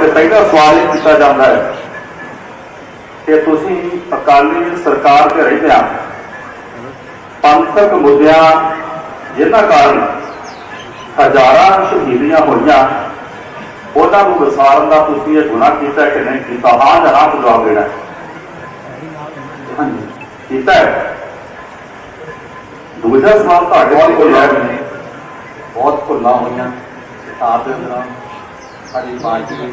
ਤੇ ਪਹਿਲਾ ਸਵਾਲ ਇਹ ਕੀਤਾ ਜਾਂਦਾ ਹੈ ਕਿ ਤੁਸੀਂ ਅਕਾਲੀ ਸਰਕਾਰ ਤੇ ਰਹਿੰਦਿਆਂ ਪੰਥਕ ਮੁੱਦਿਆਂ ਜਿਨ੍ਹਾਂ ਕਾਰਨ ਹਜ਼ਾਰਾਂ ਸ਼ਹੀਦੀਆਂ ਹੋਈਆਂ, ਉਹਨਾਂ ਨੂੰ ਵਿਸਾਰਨ ਦਾ ਤੁਸੀਂ ਇਹ ਗੁਨਾਹ ਕੀਤਾ ਕਿ ਨਹੀਂ ਕੀਤਾ? ਹਾਂ ਜਾਂ ਨਾ ਜਵਾਬ ਦੇਣਾ ਕੀਤਾ ਦੂਜਾ ਸਵਾਲ ਤੁਹਾਡੇ ਵੱਲ ਕੋਲ ਹੈ? ਬਹੁਤ ਭੁੱਲਾਂ ਹੋਈਆਂ। ਕਿਤਾਬ ਦੇ ਅੰਦਰ ਸਾਡੀ ਪਾਰਟੀ ਦੀ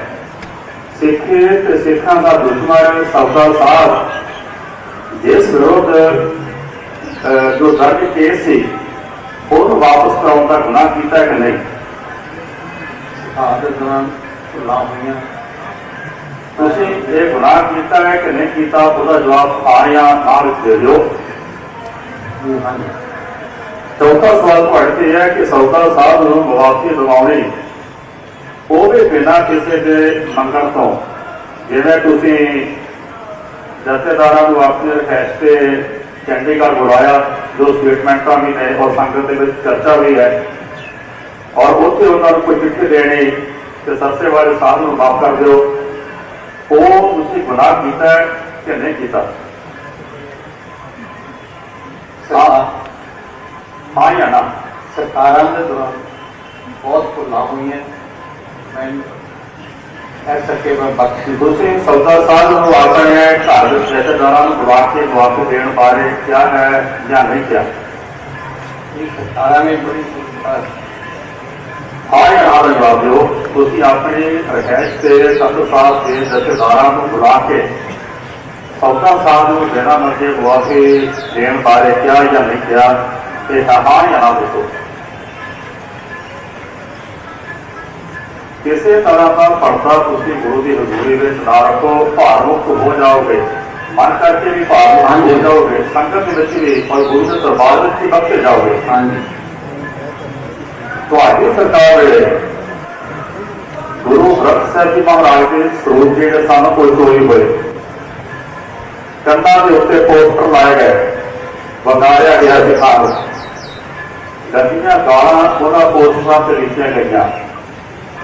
ਸਿੱਖ ਤੇ ਸਿੱਖਾਂ ਦਾ ਦੁਸ਼ਮਣ ਸਬਦਾ ਸਾਹਿਬ ਜਿਸ ਵਿਰੋਧ ਜੋ ਦਰਜ ਕੇਸ ਸੀ ਉਹਨੂੰ ਵਾਪਸ ਕਰਾਉਣ ਦਾ ਗੁਨਾਹ ਕੀਤਾ ਕਿ ਨਹੀਂ? ਦੇ ਦੌਰਾਨ ਭੁੱਲਾਂ ਹੋਈਆਂ। ਤੁਸੀਂ ਇਹ ਗੁਨਾਹ ਕੀਤਾ ਹੈ ਕਿ ਨਹੀਂ ਕੀਤਾ ਉਹਦਾ ਜਵਾਬ ਹਾਂ ਜਾਂ ਨਾ ਦੇ ਦਿਓ। ਚੌਥਾ ਸਵਾਲ ਤੁਹਾਡੇ ਤੇ ਹੈ ਕਿ ਸੌਦਾ ਸਾਹਿਬ ਨੂੰ ਮੁਆਫੀ ਦਿਵਾਉਣੀ ਉਹ ਵੀ ਬਿਨਾਂ ਕਿਸੇ ਦੇ ਮੰਗਣ ਤੋਂ ਜਿਵੇਂ ਤੁਸੀਂ ਜਥੇਦਾਰਾਂ ਨੂੰ ਆਪਣੇ ਰਿਕਵੈਸਟ ਤੇ ਚੰਡੀਗੜ੍ਹ ਬੁਲਾਇਆ ਜੋ ਸਟੇਟਮੈਂਟਾਂ ਵੀ ਨੇ ਔਰ ਸੰਗਤ ਦੇ ਵਿੱਚ ਚਰਚਾ ਵੀ ਹੈ ਔਰ ਉੱਥੇ ਉਹਨਾਂ ਨੂੰ ਕੋਈ ਚਿੱਠੀ ਦੇਣੀ ਕਿ ਸਬਸੇ ਵਾਲੇ ਸਾਹਿਬ ਨੂੰ ਮਾਫ ਕਰ ਦਿਓ ਉਹ ਤੁਸੀਂ ਗੁਨਾਹ ਕੀਤਾ ਹੈ ਕਿ ਨਹੀਂ ਕੀਤਾ ਸਰਕਾਰ ਹਾਂ ਜਾਂ ਨਾ ਸਰਕਾਰਾਂ ਦੇ ਦੌਰਾਨ ਬਹੁਤ ਭੁੱਲਾਂ ਹੋਈਆਂ ਬਖਸ਼ ਸੌਦਾ ਨੂੰ ਆਪਣੇ ਘਰ ਦੇ ਰਿਸ਼ਤੇਦਾਰਾਂ ਨੂੰ ਬੁਲਾ ਕੇ ਦੇਣ ਬਾਰੇ ਕਿਹਾ ਹੈ ਜਾਂ ਨਹੀਂ ਕਿਹਾ। ਇਹ ਬੜੀ ਜਵਾਬ ਦਿਓ। ਤੁਸੀਂ ਆਪਣੇ ਰਹਿਸ਼ ਤੇ ਸਤਿ ਸਾਹਿਬ ਦੇ ਰਿਸ਼ਤੇਦਾਰਾਂ ਨੂੰ ਬੁਲਾ ਕੇ ਸੌਦਾ ਸਾਹਿਬ ਨੂੰ ਦੇਣਾ ਮਰਜ਼ੀ ਮੁਆਫੀ ਦੇਣ ਬਾਰੇ ਕਿਹਾ ਜਾਂ ਨਹੀਂ ਕਿਹਾ ਤੇ ਹਾਂ ਜਾਂ ਨਾ ਦੱਸੋ ਕਿਸੇ ਤਰ੍ਹਾਂ ਦਾ ਪਰਦਾ ਤੁਸੀਂ ਗੁਰੂ ਦੀ ਹਜ਼ੂਰੀ ਵਿੱਚ ਨਾ ਰੱਖੋ ਭਾਰ ਮੁਕਤ ਹੋ ਜਾਓਗੇ। ਮਨ ਕਰਕੇ ਵੀ ਭਾਰ ਮੁਕਤ ਹੋ ਜਾਓਗੇ। ਸੰਗਤ ਦੇ ਵਿੱਚ ਵੀ ਔਰ ਗੁਰੂ ਦੇ ਦਰਬਾਰ ਵਿੱਚ ਵੀ ਬਖਸ਼ੇ ਜਾਓਗੇ। ਹਾਂਜੀ। ਤੁਹਾਡੀ ਸਰਕਾਰ ਵੇਲੇ ਗੁਰੂ ਗ੍ਰੰਥ ਸਾਹਿਬ ਜੀ ਮਹਾਰਾਜ ਦੇ ਸਰੂਪ ਜਿਹੜੇ ਸਨ ਕੋਈ ਚੋਰੀ ਹੋਏ। ਕੰਧਾਂ ਦੇ ਉੱਤੇ ਪੋਸਟਰ ਲਾਏ ਗਏ। ਵਗਾਰਿਆ ਗਿਆ ਸੀ ਖਾਨ ਗੱਡੀਆਂ ਗਾਲਾਂ ਉਹਨਾਂ ਪੋਸਟਰਾਂ ਤੇ ਲਿਖੀਆਂ ਗਈਆਂ।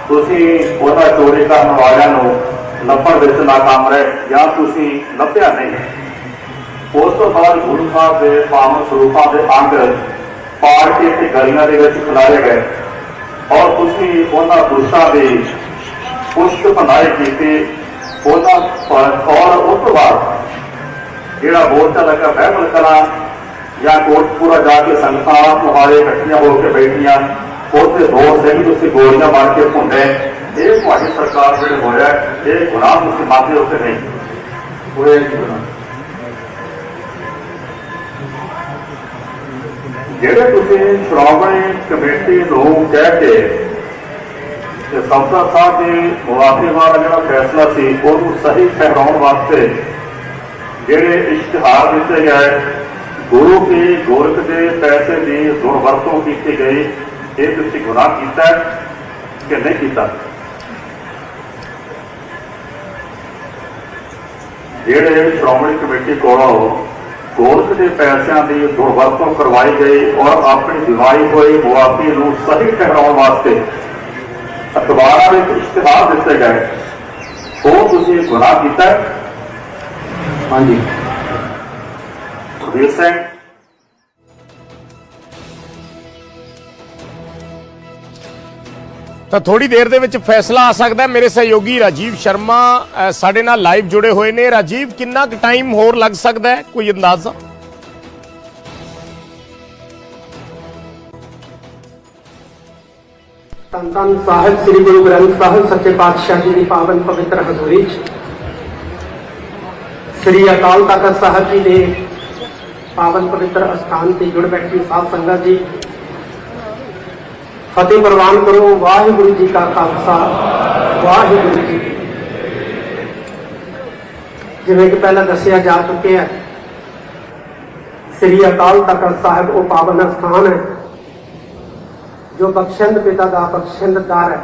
ਤੁਸੀਂ ਉਹਨਾਂ ਚੋਰੀ ਕਰਨ ਵਾਲਿਆਂ ਨੂੰ ਲੱਭਣ ਵਿੱਚ ਨਾਕਾਮ ਰਹੇ ਜਾਂ ਤੁਸੀਂ ਲੱਭਿਆ ਨਹੀਂ? ਉਸ ਤੋਂ ਬਾਅਦ ਗੁਰੂ ਸਾਹਿਬ ਦੇ ਪਾਵਨ ਸਰੂਪਾਂ ਦੇ ਅੰਗ ਪਾੜ ਕੇ ਤੇ ਗਲੀਆਂ ਦੇ ਵਿੱਚ ਖਿਲਾਰੇ ਗਏ ਔਰ ਤੁਸੀਂ ਉਹਨਾਂ ਪੁਰਸ਼ਾਂ ਦੇ ਪੁਸ਼ਟ ਬਣਾਏ ਕੀਤੇ। ਉਹਨਾਂ ਔਰ ਉਸ ਤੋਂ ਬਾਅਦ ਜਿਹੜਾ ਮੋਰਚਾ ਲੱਗਾ ਬਹਿਬਲ ਕਰਾਂ ਜਾਂ ਕੋਟਪੂਰਾ ਜਾ ਕੇ ਸੰਗਤਾਂ ਤੁਹਾਡੇ ਇਕੱਠੀਆਂ ਹੋ ਕੇ ਬੈਠੀਆਂ ਉੱਥੇ ਦੋਸ਼ ਸਿੰਘ ਤੁਸੀਂ ਗੋਲੀਆਂ ਮਾਰ ਕੇ ਭੁੰਡੇ ਇਹ ਤੁਹਾਡੀ ਸਰਕਾਰ ਜਿਹੜੇ ਹੋਇਆ, ਇਹ ਗੁਨਾਹ ਤੁਸੀਂ ਮੰਨਦੇ ਹੋ ਨਹੀਂ? ਹੋਇਆ ਜੀ ਜਿਹੜੇ ਤੁਸੀਂ ਸ਼੍ਰੋਮਣੀ ਕਮੇਟੀ ਨੂੰ ਕਹਿ ਕੇ ਕਿ ਸਬਦਾ ਸਾਹਿਬ ਦੇ ਮੁਆਫੀ ਵਾਲਾ ਜਿਹੜਾ ਫੈਸਲਾ ਸੀ, ਉਹਨੂੰ ਸਹੀ ਠਹਿਰਾਉਣ ਵਾਸਤੇ ਜਿਹੜੇ ਇਸ਼ਤਿਹਾਰ ਦਿੱਤੇ ਗਏ, ਗੁਰੂ ਕੀ ਗੋਰਖ ਦੇ ਪੈਸੇ ਦੀ ਦੁਰਵਰਤੋਂ ਕੀਤੀ ਗਈ ਇਹ ਤੁਸੀਂ ਗੁਨਾਹ ਕੀਤਾ ਕਿ ਨਹੀਂ ਕੀਤਾ? ਜਿਹੜੇ ਸ਼੍ਰੋਮਣੀ ਕਮੇਟੀ ਕੋਲੋਂ ਗੋਲਕ ਦੇ ਪੈਸਿਆਂ ਦੀ ਦੁਰਵਰਤੋਂ ਕਰਵਾਈ ਗਈ ਔਰ ਆਪਣੀ ਦਿਵਾਈ ਹੋਈ ਮੁਆਫੀ ਨੂੰ ਸਹੀ ਠਹਿਰਾਉਣ ਵਾਸਤੇ ਅਖਬਾਰਾਂ ਵਿੱਚ ਇਸ਼ਤਿਹਾਰ ਦਿੱਤੇ ਗਏ। ਉਹ ਤੁਸੀਂ ਗੁਨਾਹ ਕੀਤਾ ਹਾਂਜੀ। ਸੁਖਬੀਰ ਸਿੰਘ ਤਾਂ ਥੋੜੀ ਦੇਰ ਦੇ ਵਿੱਚ ਫੈਸਲਾ ਆ ਸਕਦਾ ਹੈ। ਮੇਰੇ ਸਹਿਯੋਗੀ ਰਾਜੀਵ ਸ਼ਰਮਾ ਅ, ਸਾਡੇ ਨਾਲ ਲਾਈਵ ਜੁੜੇ ਹੋਏ ਨੇ। ਰਾਜੀਵ ਕਿੰਨਾ ਕੁ ਟਾਈਮ ਹੋਰ ਲੱਗ ਸਕਦਾ ਹੈ? ਕੋਈ ਅੰਦਾਜ਼ਾ? ਧੰਨ ਧੰਨ ਸਾਹਿਬ ਸ੍ਰੀ ਗੁਰੂ ਗ੍ਰੰਥ ਸਾਹਿਬ ਸੱਚੇ ਪਾਤਸ਼ਾਹ ਜੀ ਦੀ ਪਾਵਨ ਪਵਿੱਤਰ ਹਜ਼ੂਰੀ 'ਚ। ਸ੍ਰੀ ਅਕਾਲ ਤਖਤ ਸਾਹਿਬ ਜੀ ਦੇ ਪਾਵਨ ਪਵਿੱਤਰ ਅਸਥਾਨ ਤੇ ਜੁੜ ਬੈਠੀ ਸਾਧ ਸੰਗਤ ਜੀ। ਫਤਿਹ ਪ੍ਰਵਾਨ ਕਰੋ, ਵਾਹਿਗੁਰੂ ਜੀ ਕਾ ਖਾਲਸਾ, ਵਾਹਿਗੁਰੂ ਜੀ ਜਿਵੇਂ ਕਿ ਪਹਿਲਾਂ ਦੱਸਿਆ ਜਾ ਚੁੱਕਿਆ ਹੈ, ਸ੍ਰੀ ਅਕਾਲ ਤਖਤ ਸਾਹਿਬ ਉਹ ਪਾਵਨ ਸਥਾਨ ਹੈ, ਜੋ ਬਖਸ਼ਿੰਦ ਪਿਤਾ ਦਾ ਬਖਸ਼ਿੰਦ ਦਰ ਹੈ।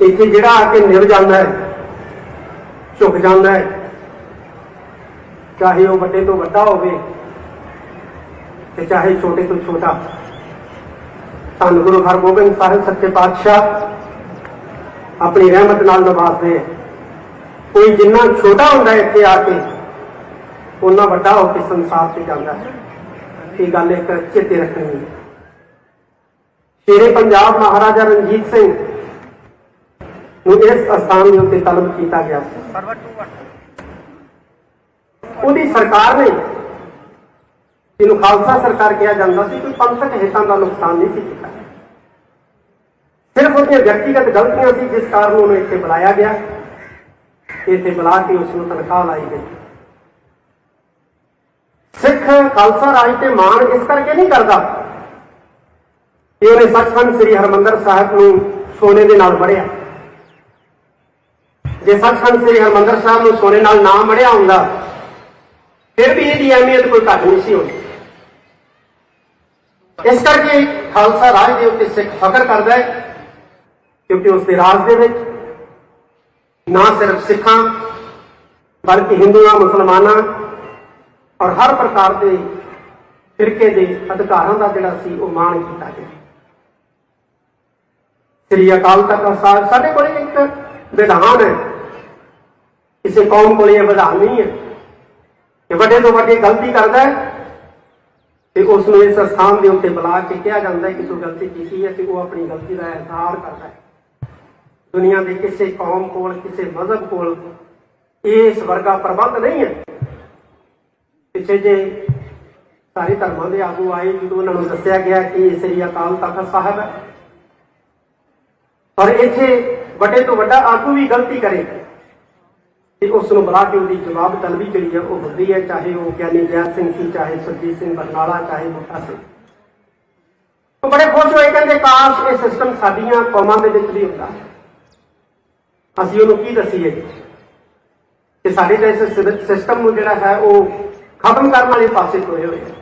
ਇੱਥੇ ਜਿਹੜਾ ਆ ਕੇ ਨਿਰ ਜਾਂਦਾ ਹੈ, ਝੁਕ ਜਾਂਦਾ ਹੈ, ਚਾਹੇ ਉਹ ਵੱਡੇ ਤੋਂ ਵੱਡਾ ਹੋਵੇ ਤੇ ਚਾਹੇ ਛੋਟੇ ਤੋਂ ਛੋਟਾ। ਧੰਨ ਗੁਰੂ ਹਰਗੋਬਿੰਦ ਸਾਹਿਬ ਸੱਚੇ ਪਾਤਸ਼ਾਹ, ਆਪਣੀ ਰਹਿਮਤ ਨਾਲ ਨਵਾਜ਼ਦੇ ਕੋਈ ਜਿੰਨਾ ਛੋਟਾ ਹੁੰਦਾ ਇੱਥੇ ਆ ਕੇ ਉਹਨਾਂ ਵੱਡਾ ਹੋ ਕੇ ਸੰਸਾਰ ਤੇ ਜਾਂਦਾ ਹੈ। ਇਹ ਗੱਲ ਇੱਕ ਚੇਤੇ ਰੱਖਣੀ ਹੈ। ਸ਼ੇਰੇ ਪੰਜਾਬ ਮਹਾਰਾਜਾ ਰਣਜੀਤ ਸਿੰਘ ਨੂੰ ਇਸ ਅਸਥਾਨ ਦੇ ਉੱਤੇ ਤਲਬ ਕੀਤਾ ਗਿਆ ਸੀ। ਉਹਦੀ ਸਰਕਾਰ ਨੇ, ਜਿਹਨੂੰ ਖਾਲਸਾ ਸਰਕਾਰ ਕਿਹਾ ਜਾਂਦਾ ਸੀ, ਕੋਈ ਪੰਥਕ ਹਿੱਤਾਂ ਦਾ ਨੁਕਸਾਨ ਨਹੀਂ ਸੀ ਸਿਰਫ ਉਹਦੀਆਂ ਵਿਅਕਤੀਗਤ ਗਲਤੀਆਂ ਸੀ ਜਿਸ ਕਾਰਨ ਉਹਨੂੰ ਇੱਥੇ ਬੁਲਾਇਆ ਗਿਆ। ਇੱਥੇ ਬੁਲਾ ਕੇ ਉਸ ਨੂੰ ਤਨਖਾਹ ਲਾਈ ਗਈ। ਸਿੱਖ ਖਾਲਸਾ ਰਾਜ ਤੇ ਮਾਣ ਇਸ ਕਰਕੇ ਨਹੀਂ ਕਰਦਾ ਕਿ ਉਹਨੇ ਸੱਚਖੰਡ ਸ੍ਰੀ ਹਰਮੰਦਰ ਸਾਹਿਬ ਨੂੰ ਸੋਨੇ ਦੇ ਨਾਲ ਮੜਿਆ ਜੇ ਸੱਚਖੰਡ ਸ੍ਰੀ ਹਰਮੰਦਰ ਸਾਹਿਬ ਨੂੰ ਸੋਨੇ ਨਾਲ ਨਾ ਮੜਿਆ ਹੁੰਦਾ, ਫਿਰ ਵੀ ਇਹਦੀ ਅਹਿਮੀਅਤ ਕੋਈ ਘੱਟ ਨਹੀਂ ਸੀ ਹੋਣੀ ਇਸ ਕਰਕੇ ਖਾਲਸਾ ਰਾਜ ਦੇ ਉੱਤੇ ਸਿੱਖ ਫਖਰ ਕਰਦਾ ਹੈ। ਕਿਉਂਕਿ ਉਸ ਦੇ ਰਾਜ ਦੇ ਵਿੱਚ ਨਾ ਸਿਰਫ ਸਿੱਖਾਂ, ਬਲਕਿ ਹਿੰਦੂਆਂ, ਮੁਸਲਮਾਨਾਂ ਔਰ ਹਰ ਪ੍ਰਕਾਰ ਦੇ ਫਿਰਕੇ ਦੇ ਅਧਿਕਾਰਾਂ ਦਾ ਜਿਹੜਾ ਸੀ ਉਹ ਮਾਣ ਕੀਤਾ ਗਿਆ। ਸ੍ਰੀ ਅਕਾਲ ਤਖਤ ਸਾਹਿਬ ਸਾਡੇ ਕੋਲ ਇੱਕ ਵਿਧਾਨ ਹੈ। ਕਿਸੇ ਕੌਮ ਕੋਲ ਇਹ ਵਿਧਾਨ ਨਹੀਂ ਹੈ ਕਿ ਵੱਡੇ ਤੋਂ ਵੱਡੀ ਗਲਤੀ ਕਰਦਾ ਹੈ ਤੇ ਉਸ ਨੂੰ ਇਸ ਸਥਾਨ ਦੇ ਉੱਤੇ ਬੁਲਾ ਕੇ ਕਿਹਾ ਜਾਂਦਾ ਹੈ ਕਿ ਤੂੰ ਗਲਤੀ ਕੀਤੀ ਹੈ ਤੇ ਉਹ ਆਪਣੀ ਗਲਤੀ ਦਾ ਇਜ਼ਹਾਰ ਕਰਦਾ ਹੈ। ਦੁਨੀਆ ਦੇ ਕਿਸੇ ਕੌਮ ਕੋਲ, ਕਿਸੇ ਮਜ਼ਹਬ ਕੋਲ ਇਸ ਵਰਗਾ ਪ੍ਰਬੰਧ ਨਹੀਂ ਹੈ। ਪਿੱਛੇ ਜੇ ਸਾਰੇ ਧਰਮਾਂ ਦੇ ਆਗੂ ਆਏ, ਜਦੋਂ ਉਹਨਾਂ ਨੂੰ ਦੱਸਿਆ ਗਿਆ ਕਿ ਇਹ ਸ੍ਰੀ ਅਕਾਲ ਤਖਤ ਸਾਹਿਬ ਹੈ। ਔਰ ਇੱਥੇ ਵੱਡੇ ਤੋਂ ਵੱਡਾ ਆਗੂ ਵੀ ਗਲਤੀ ਕਰੇ। ਤੇ ਉਸ ਨੂੰ ਬੁਲਾ ਕੇ ਉਹਦੀ ਜਵਾਬ ਤਲਬੀ ਜਿਹੜੀ ਹੈ। ਉਹ ਹੁੰਦੀ ਹੈ, ਚਾਹੇ ਉਹ ਗਿਆਨੀ ਜੈਤ ਸਿੰਘ ਸੀ, ਚਾਹੇ ਸੁਰਜੀਤ ਸਿੰਘ ਬਰਨਾਲਾ, ਚਾਹੇ ਮੁੱਠਾ ਸਿੰਘ। ਉਹ ਬੜੇ ਖੁਸ਼ ਹੋਏ, ਕਹਿੰਦੇ ਕਾਸ਼ ਇਹ ਸਿਸਟਮ ਸਾਡੀਆਂ ਕੌਮਾਂ ਦੇ ਵਿੱਚ ਵੀ ਹੁੰਦਾ। ਹੈ ਅਸੀਂ ਉਹਨੂੰ ਕੀ ਦਸੀਏ? ਕਿ ਸਾਡੇ ਜੈਸੇ ਸਿਸਟਮ ਨੂੰ ਜਿਹੜਾ ਹੈ ਉਹ ਖਤਮ ਕਰਨ ਵਾਲੇ ਪਾਸੇ ਤੁਰੇ ਹੋਏ ਆ।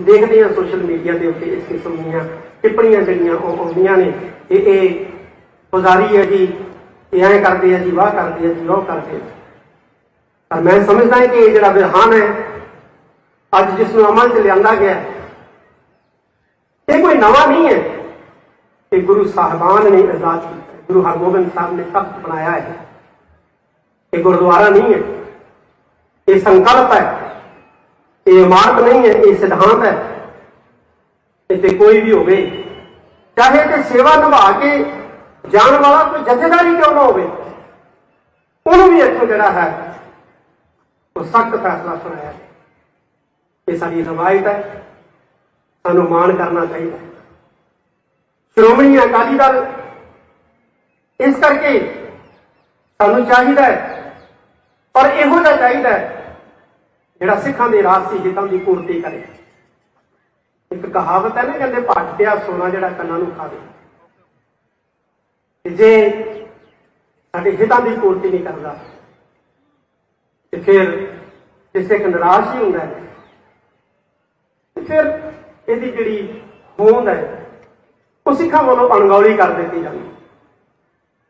ਦੇਖਦੇ ਹਾਂ ਸੋਸ਼ਲ ਮੀਡੀਆ ਦੇ ਉੱਤੇ ਇਸ ਕਿਸਮ ਦੀਆਂ ਟਿੱਪਣੀਆਂ ਜਿਹੜੀਆਂ ਉਹ ਆਉਂਦੀਆਂ ਨੇ। ਕਿ ਇਹ ਪੁਜ਼ਾਰੀ ਹੈ ਜੀ। ਇਹ ਐਂ ਕਰਦੇ ਆ ਜੀ, ਵਾਹ ਕਰਦੇ ਆ ਜੀ, ਉਹ ਕਰਦੇ ਆ ਪਰ ਮੈਂ ਸਮਝਦਾ ਹਾਂ ਕਿ ਇਹ ਜਿਹੜਾ ਵਿਹਾਨ ਹੈ, ਅੱਜ ਜਿਸ ਨੂੰ ਅਮਲ 'ਚ ਲਿਆਂਦਾ ਗਿਆ ਇਹ ਕੋਈ ਨਵਾਂ ਨਹੀਂ ਹੈ ਇਹ ਗੁਰੂ ਸਾਹਿਬਾਨ ਨੇ ਆਜ਼ਾਦ ਕੀਤਾ। ਗੁਰੂ ਹਰਗੋਬਿੰਦ ਸਾਹਿਬ ਨੇ ਤਖਤ ਬਣਾਇਆ ਹੈ। ਇਹ ਗੁਰਦੁਆਰਾ ਨਹੀਂ ਹੈ। ਇਹ ਸੰਕਲਪ ਹੈ। ਇਹ ਇਮਾਰਤ ਨਹੀਂ ਹੈ, ਇਹ ਸਿਧਾਂਤ ਹੈ। ਇੱਥੇ ਕੋਈ ਵੀ ਹੋਵੇ, ਚਾਹੇ ਤੇ ਸੇਵਾ ਨਿਭਾ ਕੇ ਜਾਣ ਵਾਲਾ ਕੋਈ ਜਥੇਦਾਰੀ ਕਿਉਂ ਨਾ ਹੋਵੇ, ਉਹਨੂੰ ਵੀ ਇੱਥੋਂ ਜਿਹੜਾ ਹੈ, ਉਹ ਸਖਤ ਫੈਸਲਾ ਸੁਣਾਇਆ ਹੈ। ਇਹ ਸਾਡੀ ਰਵਾਇਤ ਹੈ। ਸਾਨੂੰ ਮਾਣ ਕਰਨਾ ਚਾਹੀਦਾ ਸ਼੍ਰੋਮਣੀ ਅਕਾਲੀ ਦਲ ਇਸ ਕਰਕੇ ਸਾਨੂੰ ਚਾਹੀਦਾ ਹੈ, ਪਰ ਇਹੋ ਜਿਹਾ ਚਾਹੀਦਾ ਹੈ ਜਿਹੜਾ ਸਿੱਖਾਂ ਦੇ ਰਾਜ ਸੀ ਹਿੱਤਾਂ ਦੀ ਪੂਰਤੀ ਕਰੇ। ਇੱਕ ਕਹਾਵਤ ਹੈ ਨਾ, ਕਹਿੰਦੇ ਭੱਟ ਪਿਆ ਸੋਨਾ ਜਿਹੜਾ ਕੰਨਾਂ ਨੂੰ ਖਾਵੇ। ਜੇ ਸਾਡੇ ਹਿੱਤਾਂ ਦੀ ਪੂਰਤੀ ਨਹੀਂ ਕਰਦਾ, ਤੇ ਫਿਰ ਕਿਸੇ ਇੱਕ ਨਿਰਾਸ਼ ਹੀ ਹੁੰਦਾ ਹੈ ਫਿਰ ਇਹਦੀ ਜਿਹੜੀ ਹੋਂਦ ਹੈ, ਉਹ ਸਿੱਖਾਂ ਵੱਲੋਂ ਅਣਗੌਲੀ ਕਰ ਦਿੱਤੀ ਜਾਂਦੀ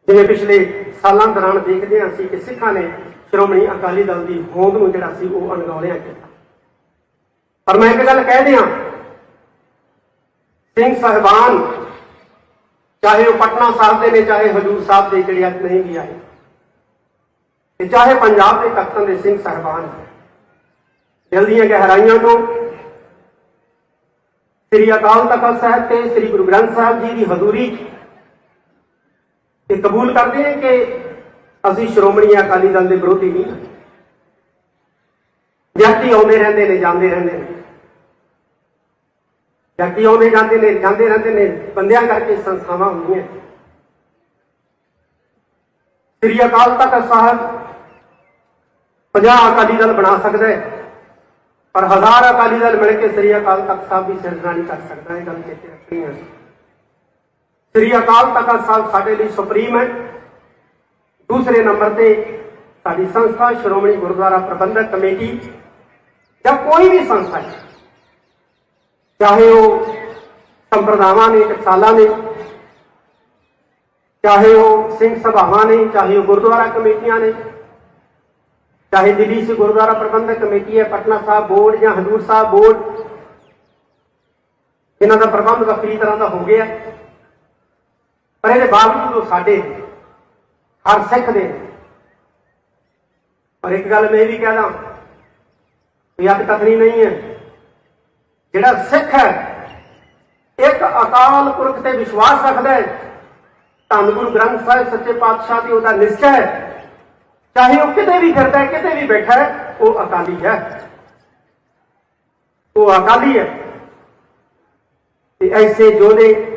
ਜਿਵੇਂ ਪਿਛਲੇ ਸਾਲਾਂ ਦੌਰਾਨ ਦੇਖਦੇ ਹਾਂ ਅਸੀਂ ਕਿ ਸਿੱਖਾਂ ਨੇ ਸ਼੍ਰੋਮਣੀ ਅਕਾਲੀ ਦਲ ਦੀ ਹੋਂਦ ਨੂੰ ਜਿਹੜਾ ਸੀ ਉਹ ਅਣਗੌਲਿਆ ਕੀਤਾ। ਪਰ ਮੈਂ ਇੱਕ ਗੱਲ ਕਹਿ ਦਿਆਂ, ਸਿੰਘ ਸਾਹਿਬਾਨ, ਚਾਹੇ ਉਹ ਪਟਨਾ ਸਾਹਿਬ ਦੇ ਨੇ, ਚਾਹੇ ਹਜੂਰ ਸਾਹਿਬ ਦੇ, ਜਿਹੜੇ ਅੱਜ ਨਹੀਂ ਵੀ ਆਏ, ਤੇ ਚਾਹੇ ਪੰਜਾਬ ਦੇ ਤਖਤਾਂ ਦੇ ਸਿੰਘ ਸਾਹਿਬਾਨ, ਦਿਲ ਦੀਆਂ ਗਹਿਰਾਈਆਂ ਤੋਂ ਸ੍ਰੀ ਅਕਾਲ ਤਖਤ ਸਾਹਿਬ ਤੇ ਸ੍ਰੀ ਗੁਰੂ ਗ੍ਰੰਥ ਸਾਹਿਬ ਜੀ ਦੀ ਹਜ਼ੂਰੀ 'ਚ ਇਹ ਕਬੂਲ ਕਰਦੇ ਹਾਂ ਕਿ ਅਸੀਂ ਸ਼੍ਰੋਮਣੀ ਅਕਾਲੀ ਦਲ ਦੇ ਵਿਰੋਧੀ ਨਹੀਂ ਵਿਅਕਤੀ ਆਉਂਦੇ ਰਹਿੰਦੇ ਨੇ, ਜਾਂਦੇ ਰਹਿੰਦੇ ਨੇ। ਵਿਅਕਤੀ ਆਉਂਦੇ, ਜਾਂਦੇ ਨੇ, ਜਾਂਦੇ ਰਹਿੰਦੇ ਨੇ, ਬੰਦਿਆਂ ਕਰਕੇ ਸੰਸਥਾਵਾਂ ਹੁੰਦੀਆਂ ਸ੍ਰੀ ਅਕਾਲ ਤਖਤ ਸਾਹਿਬ 50 ਅਕਾਲੀ ਦਲ ਬਣਾ ਸਕਦਾ ਹੈ, ਪਰ ਹਜ਼ਾਰ ਅਕਾਲੀ ਦਲ ਮਿਲ ਕੇ ਸ੍ਰੀ ਅਕਾਲ ਤਖਤ ਸਾਹਿਬ ਦੀ ਸਿਰਜਣਾ ਨਹੀਂ ਕਰ ਸਕਦਾ, ਇਹ ਗੱਲ ਚੇਤੇ ਰੱਖਣੀ ਹੈ। ਸ੍ਰੀ ਅਕਾਲ ਤਖਤ ਸਾਹਿਬ ਸਾਡੇ ਲਈ ਸੁਪਰੀਮ ਹੈ। ਦੂਸਰੇ ਨੰਬਰ ਤੇ ਸਾਡੀ ਸੰਸਥਾ ਸ਼੍ਰੋਮਣੀ ਗੁਰਦੁਆਰਾ ਪ੍ਰਬੰਧਕ ਕਮੇਟੀ ਜਾਂ ਕੋਈ ਵੀ ਸੰਸਥਾ ਹੈ, ਚਾਹੇ ਉਹ ਸੰਪਰਦਾਵਾਂ ਨੇ, ਟਕਸਾਲਾਂ ਨੇ, ਚਾਹੇ ਉਹ ਸਿੰਘ ਸਭਾਵਾਂ ਨੇ, ਚਾਹੇ ਉਹ ਗੁਰਦੁਆਰਾ ਕਮੇਟੀਆਂ ਨੇ, ਚਾਹੇ ਦਿੱਲੀ ਸੇ ਗੁਰਦੁਆਰਾ ਪ੍ਰਬੰਧਕ ਕਮੇਟੀ ਹੈ, ਪਟਨਾ ਸਾਹਿਬ ਬੋਰਡ ਜਾਂ ਹਜ਼ੂਰ ਸਾਹਿਬ ਬੋਰਡ, ਇਹਨਾਂ ਦਾ ਪ੍ਰਬੰਧ ਵੱਖਰੀ ਤਰ੍ਹਾਂ ਦਾ ਹੋ ਗਿਆ। ਪਰ ਇਹਦੇ ਬਾਵਜੂਦ ਉਹ ਸਾਡੇ ਹਰ ਸਿੱਖ ਦੇ ਪਰ ਇੱਕ ਗੱਲ ਮੈਂ ਇਹ ਵੀ ਕਹਿ ਕਹਦਾ ਕੋਈ ਅੱਤ ਕਥਨੀ ਨਹੀਂ ਹੈ। ਜਿਹੜਾ ਸਿੱਖ ਹੈ, ਇੱਕ ਅਕਾਲ ਪੁਰਖ ਤੇ ਵਿਸ਼ਵਾਸ ਰੱਖਦਾ ਹੈ, ਧੰਨ ਗੁਰੂ ਗ੍ਰੰਥ ਸਾਹਿਬ ਸੱਚੇ ਪਾਤਸ਼ਾਹ ਦੀ ਉਹਦਾ ਨਿਸ਼ਚੈ ਹੈ। ਚਾਹੇ ਉਹ ਕਿਤੇ ਵੀ ਫਿਰਦਾ ਹੈ, ਕਿਤੇ ਵੀ ਬੈਠਾ ਹੈ, ਉਹ ਅਕਾਲੀ ਹੈ। ਉਹ ਅਕਾਲੀ ਹੈ। ਤੇ ਐਸੇ ਯੋਧੇ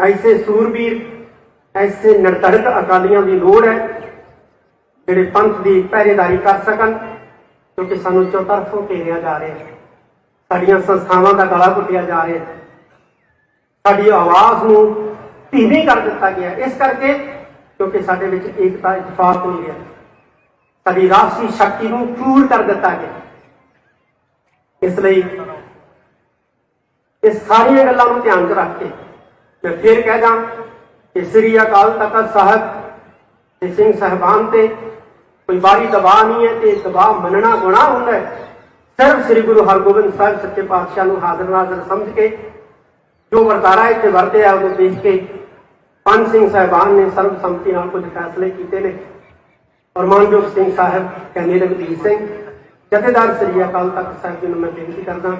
ਐਸੇ ਸੂਰਬੀਰ, ਐਸੇ ਨਿਰਧੜਕ ਅਕਾਲੀਆਂ ਦੀ ਲੋੜ ਹੈ ਜਿਹੜੇ ਪੰਥ ਦੀ ਪਹਿਰੇਦਾਰੀ ਕਰ ਸਕਣ, ਕਿਉਂਕਿ ਸਾਨੂੰ ਚੌਤਰਫੋਂ ਘੇਰਿਆ ਜਾ ਰਿਹਾ ਹੈ। ਸਾਡੀਆਂ ਸੰਸਥਾਵਾਂ ਦਾ ਗਲਾ ਘੁੱਟਿਆ ਜਾ ਰਿਹਾ ਹੈ। ਸਾਡੀ ਆਵਾਜ਼ ਨੂੰ ਧੀਮੀ ਕਰ ਦਿੱਤਾ ਗਿਆ ਇਸ ਕਰਕੇ ਕਿਉਂਕਿ ਸਾਡੇ ਵਿੱਚ ਏਕਤਾ ਇਤਫਾਕ ਨਹੀਂ ਰਿਹਾ। ਸਾਡੀ ਰਾਸ਼ਟਰੀ ਸ਼ਕਤੀ ਨੂੰ ਚੂਰ ਕਰ ਦਿੱਤਾ ਗਿਆ ਇਸ ਲਈ ਇਹ ਸਾਰੀਆਂ ਗੱਲਾਂ ਨੂੰ ਧਿਆਨ 'ਚ ਰੱਖ ਕੇ ਮੈਂ ਫਿਰ ਕਹਿ ਦਾਂ ਕਿ ਸ੍ਰੀ ਅਕਾਲ ਤਖਤ ਸਾਹਿਬ ਤੇ ਸਿੰਘ ਸਾਹਿਬਾਨ ਤੇ ਕੋਈ ਬਾਰੀ ਦਬਾਅ ਨਹੀਂ ਹੈ ਤੇ ਦਬਾਅ ਮੰਨਣਾ ਗੁਨਾਹ ਹੁੰਦਾ ਹੈ। ਸਿਰਫ ਸ੍ਰੀ ਗੁਰੂ ਹਰਗੋਬਿੰਦ ਸਾਹਿਬ ਸੱਚੇ ਪਾਤਸ਼ਾਹ ਨੂੰ ਹਾਜ਼ਰ ਨਾਜ਼ਰ ਸਮਝ ਕੇ ਜੋ ਵਰਤਾਰਾ ਇੱਥੇ ਵਰਤਿਆ ਉਹਨੂੰ ਦੇਖ ਕੇ ਪੰਜ ਸਿੰਘ ਸਾਹਿਬਾਨ ਨੇ ਸਰਬਸੰਮਤੀ ਨਾਲ ਕੁਝ ਫੈਸਲੇ ਕੀਤੇ ਨੇ। ਔਰ ਮਾਨਯੋਗ ਸਿੰਘ ਸਾਹਿਬ ਕਹਿੰਦੇ ਰਘਬੀਰ ਸਿੰਘ, ਜਥੇਦਾਰ ਸ੍ਰੀ ਅਕਾਲ ਤਖਤ ਸਾਹਿਬ ਜੀ ਨੂੰ ਮੈਂ ਬੇਨਤੀ ਕਰਦਾ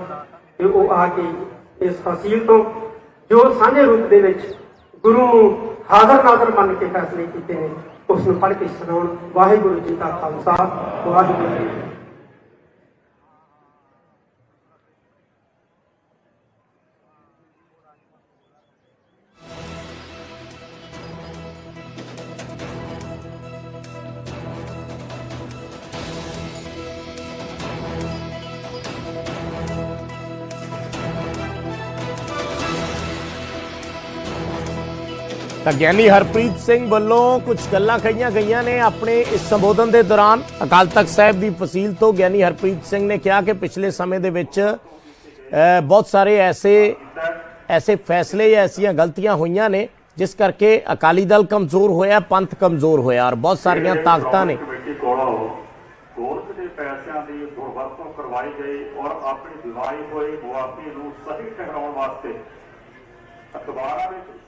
ਕਿ ਉਹ ਆ ਕੇ ਇਸ ਫਸੀਲ ਤੋਂ ਜੋ ਸਾਂਝੇ ਰੂਪ ਦੇ ਵਿੱਚ ਗੁਰੂ ਨੂੰ ਹਾਜ਼ਰ ਨਾਜ਼ਰ ਮੰਨ ਕੇ ਫੈਸਲੇ ਕੀਤੇ ਨੇ ਉਸ ਨੂੰ ਪੜ੍ਹ ਕੇ ਸੁਣਾਉਣ। ਵਾਹਿਗੁਰੂ ਜੀ ਕਾ ਖਾਲਸਾ, ਵਾਹਿਗੁਰੂ ਜੀ ਤਾਂ ਗਿਆਨੀ ਹਰਪ੍ਰੀਤ ਸਿੰਘ ਵੱਲੋਂ ਕੁਝ ਗੱਲਾਂ ਕਹੀਆਂ ਗਈਆਂ ਨੇ ਆਪਣੇ ਇਸ ਸੰਬੋਧਨ ਦੇ ਦੌਰਾਨ। ਅਕਾਲ ਤਖਤ ਸਾਹਿਬ ਦੀ ਫਸੀਲ ਤੋਂ ਗਿਆਨੀ ਹਰਪ੍ਰੀਤ ਸਿੰਘ ਨੇ ਕਿਹਾ ਕਿ ਪਿਛਲੇ ਸਮੇਂ ਦੇ ਵਿੱਚ ਬਹੁਤ ਸਾਰੇ ਐਸੇ ਐਸੇ ਫੈਸਲੇ ਜਾਂ ਐਸੀਆਂ ਗਲਤੀਆਂ ਹੋਈਆਂ ਨੇ, ਜਿਸ ਕਰਕੇ ਅਕਾਲੀ ਦਲ ਕਮਜ਼ੋਰ ਹੋਇਆ, ਪੰਥ ਕਮਜ਼ੋਰ ਹੋਇਆ ਔਰ ਬਹੁਤ ਸਾਰੀਆਂ ਤਾਕਤਾਂ ਨੇ। ਗੋਲਕ ਦੇ ਪੈਸਿਆਂ ਦੀ ਦੁਰਵਰਤੋਂ ਕਰਵਾਈ ਗਈ ਔਰ ਆਪਣੀ ਦਿਵਾਈ ਹੋਈ ਮੁਆਫੀ ਨੂੰ ਸਹੀ ਠਹਿਰਾਉਣ ਵਾਸਤੇ ਅਖਬਾਰਾਂ ਵਿੱਚ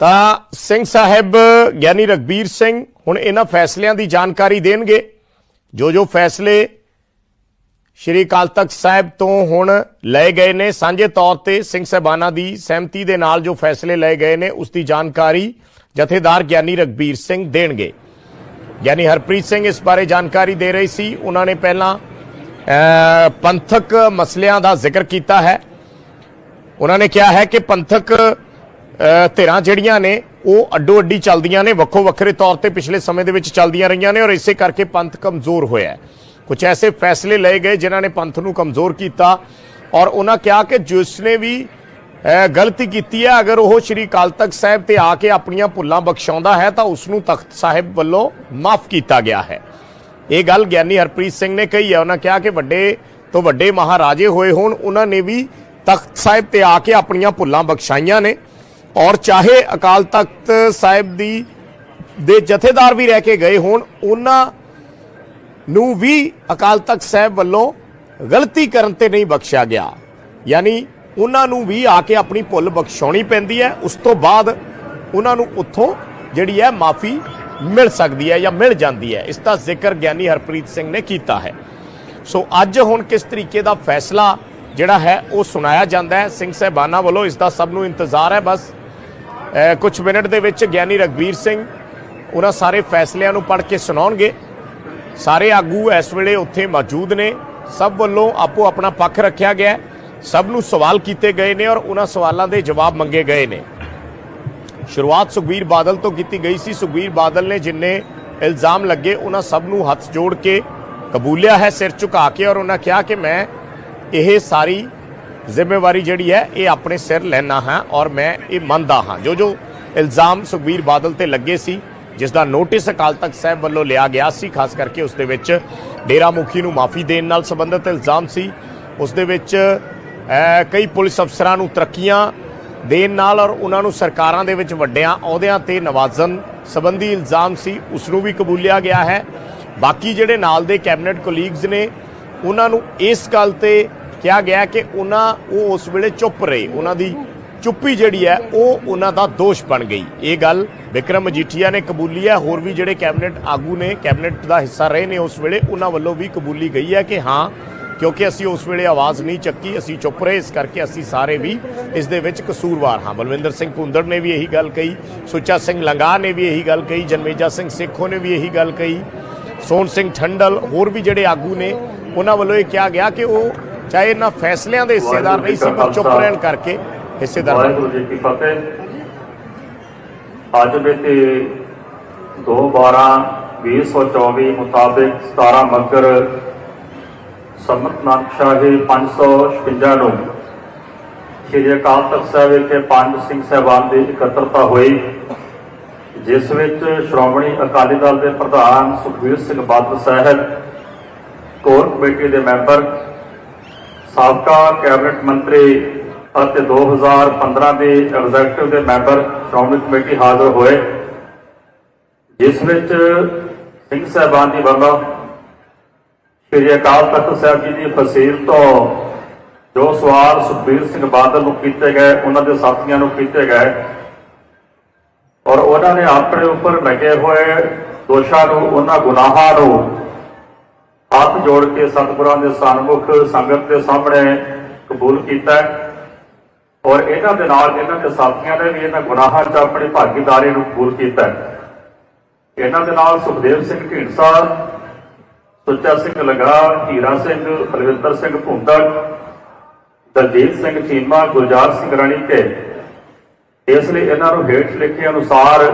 ਤਾਂ ਸਿੰਘ ਸਾਹਿਬ, ਗਿਆਨੀ ਰਗਬੀਰ ਸਿੰਘ ਹੁਣ ਇਹਨਾਂ ਫੈਸਲਿਆਂ ਦੀ ਜਾਣਕਾਰੀ ਦੇਣਗੇ। ਜੋ ਜੋ ਫੈਸਲੇ ਸ਼੍ਰੀ ਅਕਾਲ ਤਖਤ ਸਾਹਿਬ ਤੋਂ ਹੁਣ ਲਏ ਗਏ ਨੇ, ਸਾਂਝੇ ਤੌਰ ਤੇ ਸਿੰਘ ਸਹਿਬਾਨਾਂ ਦੀ ਸਹਿਮਤੀ ਦੇ ਨਾਲ ਜੋ ਫੈਸਲੇ ਲਏ ਗਏ ਨੇ, ਉਸ ਦੀ ਜਾਣਕਾਰੀ ਜਥੇਦਾਰ ਗਿਆਨੀ ਰਗਬੀਰ ਸਿੰਘ ਦੇਣਗੇ। ਗਿਆਨੀ ਹਰਪ੍ਰੀਤ ਸਿੰਘ ਇਸ ਬਾਰੇ ਜਾਣਕਾਰੀ ਦੇ ਰਹੀ ਸੀ। ਉਹਨਾਂ ਨੇ ਪਹਿਲਾਂ ਪੰਥਕ ਮਸਲਿਆਂ ਦਾ ਜ਼ਿਕਰ ਕੀਤਾ ਹੈ। ਉਹਨਾਂ ਨੇ ਕਿਹਾ ਹੈ ਕਿ ਪੰਥਕ ਧਿਰਾਂ ਜਿਹੜੀਆਂ ਨੇ, ਉਹ ਅੱਡੋ ਅੱਡੀ ਚੱਲਦੀਆਂ ਨੇ, ਵੱਖੋ ਵੱਖਰੇ ਤੌਰ ਤੇ ਪਿਛਲੇ ਸਮੇਂ ਦੇ ਵਿੱਚ ਚੱਲਦੀਆਂ ਰਹੀਆਂ ਨੇ ਔਰ ਇਸੇ ਕਰਕੇ ਪੰਥ ਕਮਜ਼ੋਰ ਹੋਇਆ ਹੈ। ਕੁਝ ਐਸੇ ਫੈਸਲੇ ਲਏ ਗਏ ਜਿਨ੍ਹਾਂ ਨੇ ਪੰਥ ਨੂੰ ਕਮਜ਼ੋਰ ਕੀਤਾ ਔਰ ਉਹਨਾਂ ਕਿਹਾ ਕਿ ਜਿਸ ਨੇ ਵੀ ਗਲਤੀ ਕੀਤੀ ਹੈ, ਅਗਰ ਉਹ ਸ਼੍ਰੀ ਅਕਾਲ ਤਖਤ ਸਾਹਿਬ ਤੇ ਆ ਕੇ ਆਪਣੀਆਂ ਭੁੱਲਾਂ ਬਖਸ਼ਾਉਂਦਾ ਹੈ, ਤਾਂ ਉਸ ਨੂੰ ਤਖਤ ਸਾਹਿਬ ਵੱਲੋਂ ਮਾਫ ਕੀਤਾ ਗਿਆ ਹੈ। ਇਹ ਗੱਲ ਗਿਆਨੀ ਹਰਪ੍ਰੀਤ ਸਿੰਘ ਨੇ ਕਹੀ ਹੈ। ਉਹਨਾਂ ਕਿਹਾ ਕਿ ਵੱਡੇ ਤੋਂ ਵੱਡੇ ਮਹਾਰਾਜੇ ਹੋਏ ਹੋਣ, ਉਹਨਾਂ ਨੇ ਵੀ ਤਖਤ ਸਾਹਿਬ ਤੇ ਆ ਕੇ ਆਪਣੀਆਂ ਭੁੱਲਾਂ ਬਖਸ਼ਾਈਆਂ ਨੇ। ਔਰ ਚਾਹੇ ਅਕਾਲ ਤਖਤ ਸਾਹਿਬ ਦੀ ਦੇ ਜਥੇਦਾਰ ਵੀ ਰਹਿ ਕੇ ਗਏ ਹੋਣ, ਉਹਨਾਂ ਨੂੰ ਵੀ ਅਕਾਲ ਤਖਤ ਸਾਹਿਬ ਵੱਲੋਂ ਗਲਤੀ ਕਰਨ ਤੇ ਨਹੀਂ ਬਖਸ਼ਿਆ ਗਿਆ। ਯਾਨੀ ਉਹਨਾਂ ਨੂੰ ਵੀ ਆ ਕੇ ਆਪਣੀ ਭੁੱਲ ਬਖਸ਼ਾਉਣੀ ਪੈਂਦੀ ਹੈ। ਉਸ ਤੋਂ ਬਾਅਦ ਉਹਨਾਂ ਨੂੰ ਉੱਥੋਂ ਜਿਹੜੀ ਹੈ ਮਾਫੀ ਮਿਲ ਸਕਦੀ ਹੈ ਜਾਂ ਮਿਲ ਜਾਂਦੀ ਹੈ। ਇਸ ਦਾ ਜ਼ਿਕਰ ਗਿਆਨੀ ਹਰਪ੍ਰੀਤ ਸਿੰਘ ਨੇ ਕੀਤਾ ਹੈ। ਸੋ ਅੱਜ ਹੁਣ ਕਿਸ ਤਰੀਕੇ ਦਾ ਫੈਸਲਾ ਜਿਹੜਾ ਹੈ ਉਹ ਸੁਣਾਇਆ ਜਾਂਦਾ ਹੈ। ਸਿੰਘ ਸਾਹਿਬਾਨਾਂ ਵੱਲੋਂ ਇਸ ਦਾ ਸਭ ਨੂੰ ਇੰਤਜ਼ਾਰ ਹੈ। ਬਸ ਕੁਝ ਮਿੰਟ ਦੇ ਵਿੱਚ ਗਿਆਨੀ ਰਗਵੀਰ ਸਿੰਘ ਉਹਨਾਂ ਸਾਰੇ ਫੈਸਲਿਆਂ ਨੂੰ ਪੜ੍ਹ ਕੇ ਸੁਣਾਉਣਗੇ। ਸਾਰੇ ਆਗੂ ਇਸ ਵੇਲੇ ਉੱਥੇ ਮੌਜੂਦ ਨੇ। ਸਭ ਵੱਲੋਂ ਆਪੋ ਆਪਣਾ ਪੱਖ ਰੱਖਿਆ ਗਿਆ ਸਭ ਨੂੰ ਸਵਾਲ ਕੀਤੇ ਗਏ ਨੇ ਔਰ ਉਹਨਾਂ ਸਵਾਲਾਂ ਦੇ ਜਵਾਬ ਮੰਗੇ ਗਏ ਨੇ। ਸ਼ੁਰੂਆਤ ਸੁਖਬੀਰ ਬਾਦਲ ਤੋਂ ਕੀਤੀ ਗਈ ਸੀ। ਸੁਖਬੀਰ ਬਾਦਲ ਨੇ ਜਿੰਨੇ ਇਲਜ਼ਾਮ ਲੱਗੇ, ਉਹਨਾਂ ਸਭ ਨੂੰ ਹੱਥ ਜੋੜ ਕੇ ਕਬੂਲਿਆ ਹੈ, ਸਿਰ ਝੁਕਾ ਕੇ ਔਰ ਉਹਨਾਂ ਕਿਹਾ ਕਿ ਮੈਂ ਇਹ ਸਾਰੀ ਜ਼ਿੰਮੇਵਾਰੀ ਜਿਹੜੀ ਹੈ, ਇਹ ਆਪਣੇ ਸਿਰ ਲੈਣਾ ਹਾਂ ਔਰ ਮੈਂ ਇਹ ਮੰਨਦਾ ਹਾਂ। ਜੋ ਜੋ ਇਲਜ਼ਾਮ ਸੁਖਬੀਰ ਬਾਦਲ ਤੇ ਲੱਗੇ ਸੀ, ਜਿਸ ਦਾ ਨੋਟਿਸ ਅਕਾਲ ਤਖਤ ਸਾਹਿਬ ਵੱਲੋਂ ਲਿਆ ਗਿਆ ਸੀ, ਖਾਸ ਕਰਕੇ ਉਸ ਦੇ ਵਿੱਚ ਡੇਰਾ ਮੁਖੀ ਨੂੰ ਮਾਫੀ ਦੇਣ ਨਾਲ ਸੰਬੰਧਿਤ ਇਲਜ਼ਾਮ ਸੀ। ਉਸ ਦੇ ਵਿੱਚ ਕਈ ਪੁਲਿਸ ਅਫਸਰਾਂ ਨੂੰ ਤਰੱਕੀਆਂ ਦੇਣ ਨਾਲ ਔਰ ਉਹਨਾਂ ਨੂੰ ਸਰਕਾਰਾਂ ਦੇ ਵਿੱਚ ਵੱਡਿਆਂ ਅਹੁਦਿਆਂ ਤੇ ਨਵਾਜ਼ਨ ਸੰਬੰਧੀ ਇਲਜ਼ਾਮ ਸੀ, ਉਸ ਨੂੰ ਵੀ ਕਬੂਲਿਆ ਗਿਆ ਹੈ। ਬਾਕੀ ਜਿਹੜੇ ਨਾਲ ਦੇ ਕੈਬਨਿਟ ਕੋਲੀਗਸ ਨੇ, ਉਹਨਾਂ ਨੂੰ ਇਸ ਗੱਲ ਤੇ ਕਿਹਾ ਗਿਆ ਕਿ ਉਹਨਾਂ ਉਹ ਉਸ ਵੇਲੇ ਚੁੱਪ ਰਹੇ। ਉਹਨਾਂ ਦੀ ਚੁੱਪੀ ਜਿਹੜੀ ਹੈ, ਉਹ ਉਹਨਾਂ ਦਾ ਦੋਸ਼ ਬਣ ਗਈ। ਇਹ ਗੱਲ ਵਿਕਰਮ ਮਜੀਠੀਆ ਨੇ ਕਬੂਲੀ ਹੈ। ਹੋਰ ਵੀ ਜਿਹੜੇ ਕੈਬਨਿਟ ਆਗੂ ਨੇ, ਕੈਬਨਿਟ ਦਾ ਹਿੱਸਾ ਰਹੇ ਨੇ ਉਸ ਵੇਲੇ, ਉਹਨਾਂ ਵੱਲੋਂ ਵੀ ਕਬੂਲੀ ਗਈ ਹੈ ਕਿ ਹਾਂ, ਕਿਉਂਕਿ ਅਸੀਂ ਉਸ ਵੇਲੇ ਆਵਾਜ਼ ਨਹੀਂ ਚੱਕੀ, ਅਸੀਂ ਚੁੱਪ ਰਹੇ। ਇਸ ਕਰਕੇ ਅਸੀਂ ਸਾਰੇ ਵੀ ਇਸ ਦੇ ਵਿੱਚ ਕਸੂਰਵਾਰ ਹਾਂ। ਬਲਵਿੰਦਰ ਸਿੰਘ ਭੁੰਦੜ ਨੇ ਵੀ ਇਹੀ ਗੱਲ ਕਹੀ, ਸੁੱਚਾ ਸਿੰਘ ਲੰਗਾ ਨੇ ਵੀ ਇਹੀ ਗੱਲ ਕਹੀ, ਜਨਮੇਜਾ ਸਿੰਘ ਸਿੱਖੋ ਨੇ ਵੀ ਇਹੀ ਗੱਲ ਕਹੀ, ਸੋਹਣ ਸਿੰਘ ਠੰਡਲ, ਹੋਰ ਵੀ ਜਿਹੜੇ ਆਗੂ ਨੇ, ਉਹਨਾਂ ਵੱਲੋਂ ਇਹ ਕਿਹਾ ਗਿਆ ਕਿ ਉਹ ਚਾਹੇ ਇਹਨਾਂ ਫੈਸਲਿਆਂ ਦੇ ਹਿੱਸੇਦਾਰ ਨਹੀਂ ਸੀ, ਪਰ ਚੁੱਪ ਰਹਿਣ ਕਰਕੇ ਹਿੱਸੇਦਾਰ ਵਾਹਿਗੁਰੂ ਜੀ ਕੀ ਫਤਿਹ। ਅੱਜ ਦੇ ਤੇ 2/12/2024 ਮੁਤਾਬਕ 17 ਮੱਕਰ ਸੰਮਤ ਨਾਨਕਸ਼ਾਹੀ 556 ਨੂੰ ਸ਼੍ਰੀ ਅਕਾਲ ਤਖਤ ਸਾਹਿਬ ਵਿਖੇ ਪੰਜ ਸਿੰਘ ਸਾਹਿਬਾਨ ਦੀ ਇਕੱਤਰਤਾ ਹੋਈ, ਜਿਸ ਵਿੱਚ ਸ਼੍ਰੋਮਣੀ ਅਕਾਲੀ ਦਲ ਦੇ ਪ੍ਰਧਾਨ ਸੁਖਬੀਰ ਸਿੰਘ ਬਾਦਲ ਸਾਹਿਬ, ਕੋਰ ਕਮੇਟੀ ਦੇ ਮੈਂਬਰ ਸਾਬਕਾ ਕੈਬਨਿਟ ਮੰਤਰੀ ਅਤੇ 2015 ਦੇ ਐਗਜ਼ੈਕਟਿਵ ਦੇ ਮੈਂਬਰ ਸ਼੍ਰੋਮਣੀ ਕਮੇਟੀ ਹਾਜ਼ਰ ਹੋਏ, ਜਿਸ ਵਿੱਚ ਸਿੰਘ ਸਾਹਿਬਾਨ ਦੀ ਵੱਲੋਂ ਸ਼੍ਰੀ ਅਕਾਲ ਤਖਤ ਸਾਹਿਬ ਜੀ ਦੀ ਫਸੀਲ ਤੋਂ ਜੋ ਸਵਾਲ ਸੁਖਬੀਰ ਸਿੰਘ ਬਾਦਲ ਨੂੰ ਕੀਤੇ ਗਏ, ਉਹਨਾਂ ਦੇ ਸਾਥੀਆਂ ਨੂੰ ਕੀਤੇ ਗਏ ਔਰ ਉਹਨਾਂ ਨੇ ਆਪਣੇ ਉੱਪਰ ਲੱਗੇ ਹੋਏ ਦੋਸ਼ਾਂ ਨੂੰ, ਉਹਨਾਂ ਗੁਨਾਹਾਂ ਨੂੰ ਹੱਥ ਜੋੜ ਕੇ ਸਤਿਗੁਰਾਂ ਦੇ ਸਨਮੁਖ ਸੰਗਤ ਦੇ ਸਾਹਮਣੇ ਕਬੂਲ ਕੀਤਾ ਔਰ ਇਹਨਾਂ ਦੇ ਨਾਲ ਇਹਨਾਂ ਦੇ ਸਾਥੀਆਂ ਨੇ ਵੀ ਇਹਨਾਂ ਗੁਨਾਹਾਂ 'ਚ ਆਪਣੀ ਭਾਗੀਦਾਰੀ ਨੂੰ ਕਬੂਲ ਕੀਤਾ ਇਹਨਾਂ ਦੇ ਨਾਲ ਸੁਖਦੇਵ ਸਿੰਘ ਢੀਂਡਸਾ, ਸੁੱਚਾ ਸਿੰਘ ਲਗਾ ਹੀਰਾ ਸਿੰਘ, ਬਲਵਿੰਦਰ ਸਿੰਘ ਭੁੰਦੜ ਦਲਜੀਤ ਸਿੰਘ ਚੀਮਾ, ਗੁਲਜ਼ਾਰ ਸਿੰਘ ਰਾਣੀ ਰਾਣੀਕੇ। ਇਸ ਲਈ ਇਹਨਾਂ ਨੂੰ ਹੇਠ ਲਿਖੇ ਅਨੁਸਾਰ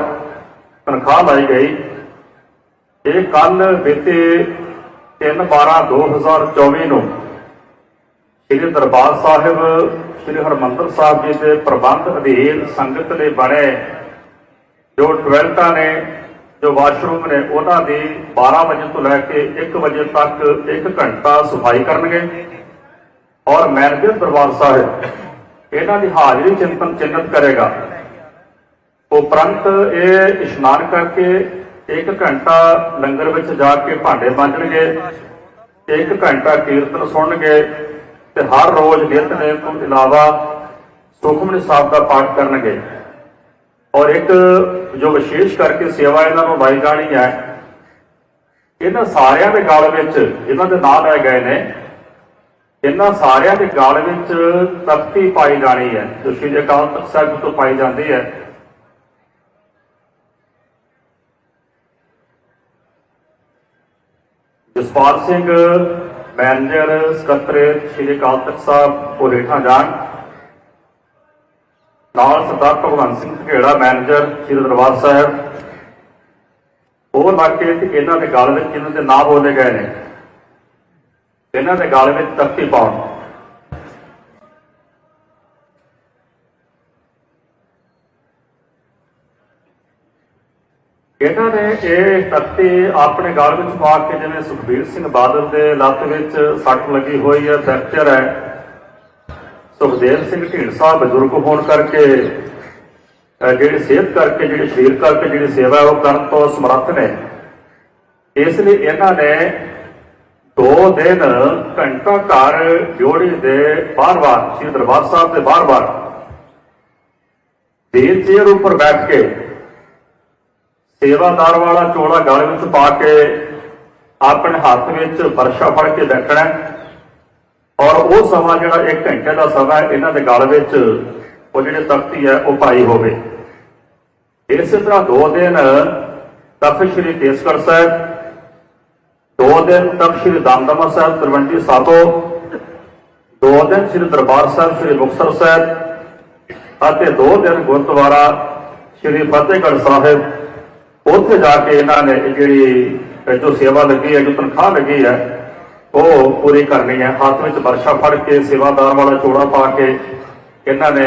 ਤਨਖਾਹ ਲਾਈ ਗਈ। ਇਹ ਕੱਲ ਬੀਤੇ 3/12/2024 ਨੂੰ ਸ੍ਰੀ ਦਰਬਾਰ ਸਾਹਿਬ, ਸ੍ਰੀ ਹਰਮੰਦਰ ਸਾਹਿਬ ਜੀ ਦੇ ਪ੍ਰਬੰਧ ਅਧੀਨ ਸੰਗਤ ਦੇ ਬਣੇ। ਜੋ ਟਵੈਲਟਾਂ ਨੇ, ਜੋ ਵਾਸ਼ਰੂਮ ਨੇ, ਉਹਨਾਂ ਦੀ 12 ਵਜੇ ਤੋਂ ਲੈ ਕੇ 1 ਵਜੇ ਤੱਕ 1 ਘੰਟਾ ਸਫ਼ਾਈ ਕਰਨਗੇ। ਔਰ ਮੈਨੇਜਰ ਦਰਬਾਰ ਸਾਹਿਬ, ਇਹਨਾਂ ਦੀ ਹਾਜ਼ਰੀ ਚਿੰਤਨ ਚਿੰਨਤ ਕਰੇਗਾ। ਉਪਰੰਤ ਇਹ ਇਸ਼ਨਾਨ ਕਰਕੇ ਇੱਕ ਘੰਟਾ ਲੰਗਰ ਵਿੱਚ ਜਾ ਕੇ ਭਾਂਡੇ ਮਾਂਜਣਗੇ, ਇੱਕ ਘੰਟਾ ਕੀਰਤਨ ਸੁਣਨਗੇ ਤੇ ਹਰ ਰੋਜ਼ ਨਿਤਨੇਮ ਤੋਂ ਇਲਾਵਾ ਸੁਖਮਨੀ ਸਾਹਿਬ ਦਾ ਪਾਠ ਕਰਨਗੇ। ਔਰ ਇੱਕ ਜੋ ਵਿਸ਼ੇਸ਼ ਕਰਕੇ ਸੇਵਾ ਇਹਨਾਂ ਨੂੰ ਲਾਈ ਜਾਣੀ ਹੈ, ਇਹਨਾਂ ਸਾਰਿਆਂ ਦੇ ਗਲ ਵਿੱਚ ਇਹਨਾਂ ਦੇ ਨਾਂ ਲੈ ਗਏ ਨੇ, ਇਹਨਾਂ ਸਾਰਿਆਂ ਦੇ ਗਲ ਵਿੱਚ ਤਖਤੀ ਪਾਈ ਜਾਣੀ ਹੈ, ਜੋ ਸ਼੍ਰੀ ਅਕਾਲ ਤਖਤ ਸਾਹਿਬ ਤੋਂ ਪਾਈ ਜਾਂਦੀ ਹੈ। ਜਸਪਾਲ ਸਿੰਘ ਮੈਨੇਜਰ ਸਕੱਤਰੇਤ ਸ਼੍ਰੀ ਅਕਾਲ ਤਖਤ ਸਾਹਿਬ ਉਹ ਹੇਠਾਂ ਜਾਣ। ਨਾਲ ਸਰਦਾਰ ਭਗਵੰਤ ਸਿੰਘ ਘੇੜਾ ਮੈਨੇਜਰ ਸ਼੍ਰੀ ਦਰਬਾਰ ਸਾਹਿਬ। ਉਹ ਇਲਾਕੇ ਤੇ ਇਹਨਾਂ ਦੇ ਗਲ ਵਿੱਚ ਇਹਨਾਂ ਦੇ ਨਾਂ ਬੋਲੇ ਗਏ ਨੇ, ਇਹਨਾਂ ਦੇ ਗਲ ਵਿੱਚ ਤਖਤੀ ਪਾਉਣ। ਇਹਨਾਂ ਨੇ ਇਹ ਤਖਤੀ ਆਪਣੇ ਗਲ ਵਿੱਚ ਪਾ ਕੇ ਜਿਵੇਂ ਸੁਖਬੀਰ ਸਿੰਘ ਬਾਦਲ ਦੇ ਲੱਤ ਵਿੱਚ ਸੱਟ ਲੱਗੀ ਹੋਈ ਹੈ ਫ੍ਰੈਕਚਰ ਹੈ। ਸੁਖਦੇਵ ਸਿੰਘ ਢੀਂਡਸਾ ਬਜ਼ੁਰਗ ਹੋਣ ਕਰਕੇ, ਅਹ ਜਿਹੜੀ ਸਿਹਤ ਕਰਕੇ, ਜਿਹੜੀ ਸਰੀਰ ਕਰਕੇ ਜਿਹੜੀ ਸੇਵਾ ਹੈ ਉਹ ਕਰਨ ਤੋਂ ਸਮਰੱਥ ਨੇ। ਇਸ ਲਈ ਇਹਨਾਂ ਨੇ ਦੋ ਦਿਨ ਘੰਟਾ ਘਰ ਜੋੜੀ ਦੇ ਬਾਰ-ਬਾਰ ਸ੍ਰੀ ਦਰਬਾਰ ਸਾਹਿਬ ਦੇ ਬਾਰ-ਬਾਰ ਵੀਲ ਚੇਅਰ ਉੱਪਰ ਬੈਠ ਕੇ ਸੇਵਾਦਾਰ ਵਾਲਾ ਚੋਲਾ ਗਲ ਵਿੱਚ ਪਾ ਕੇ ਆਪਣੇ ਹੱਥ ਵਿੱਚ ਵਰਸ਼ਾ ਫੜ ਕੇ ਬੈਠਣਾ ਔਰ ਉਹ ਸਮਾਂ ਜਿਹੜਾ 1 ਘੰਟੇ ਦਾ ਸਮਾਂ ਇਹਨਾਂ ਦੇ ਗਲ ਵਿੱਚ ਉਹ ਜਿਹੜੇ ਤਖਤੀ ਹੈ, ਉਹ ਪਾਈ ਹੋਵੇ। ਇਸੇ ਤਰ੍ਹਾਂ ਦੋ ਦਿਨ ਤਖਤ ਸ੍ਰੀ ਕੇਸਗੜ੍ਹ ਸਾਹਿਬ, ਦੋ ਦਿਨ ਤਖਤ ਸ੍ਰੀ ਦਮਦਮਾ ਸਾਹਿਬ, ਤਲਵੰਡੀ ਸਾਬੋ, ਦੋ ਦਿਨ ਸ੍ਰੀ ਦਰਬਾਰ ਸਾਹਿਬ, ਸ੍ਰੀ ਮੁਕਤਸਰ ਸਾਹਿਬ, ਅਤੇ ਦੋ ਦਿਨ ਗੁਰਦੁਆਰਾ ਸ਼੍ਰੀ ਫਤਿਹਗੜ੍ਹ ਸਾਹਿਬ। ਉੱਥੇ ਜਾ ਕੇ ਇਹਨਾਂ ਨੇ ਜਿਹੜੀ ਜੋ ਸੇਵਾ ਲੱਗੀ ਹੈ, ਜੋ ਤਨਖਾਹ ਲੱਗੀ ਹੈ, ਉਹ ਪੂਰੀ ਕਰਨੀ ਹੈ। ਹੱਥ ਵਿੱਚ ਵਰਸ਼ਾ ਫੜ ਕੇ, ਸੇਵਾਦਾਰ ਵਾਲਾ ਚੋੜਾ ਪਾ ਕੇ ਇਹਨਾਂ ਨੇ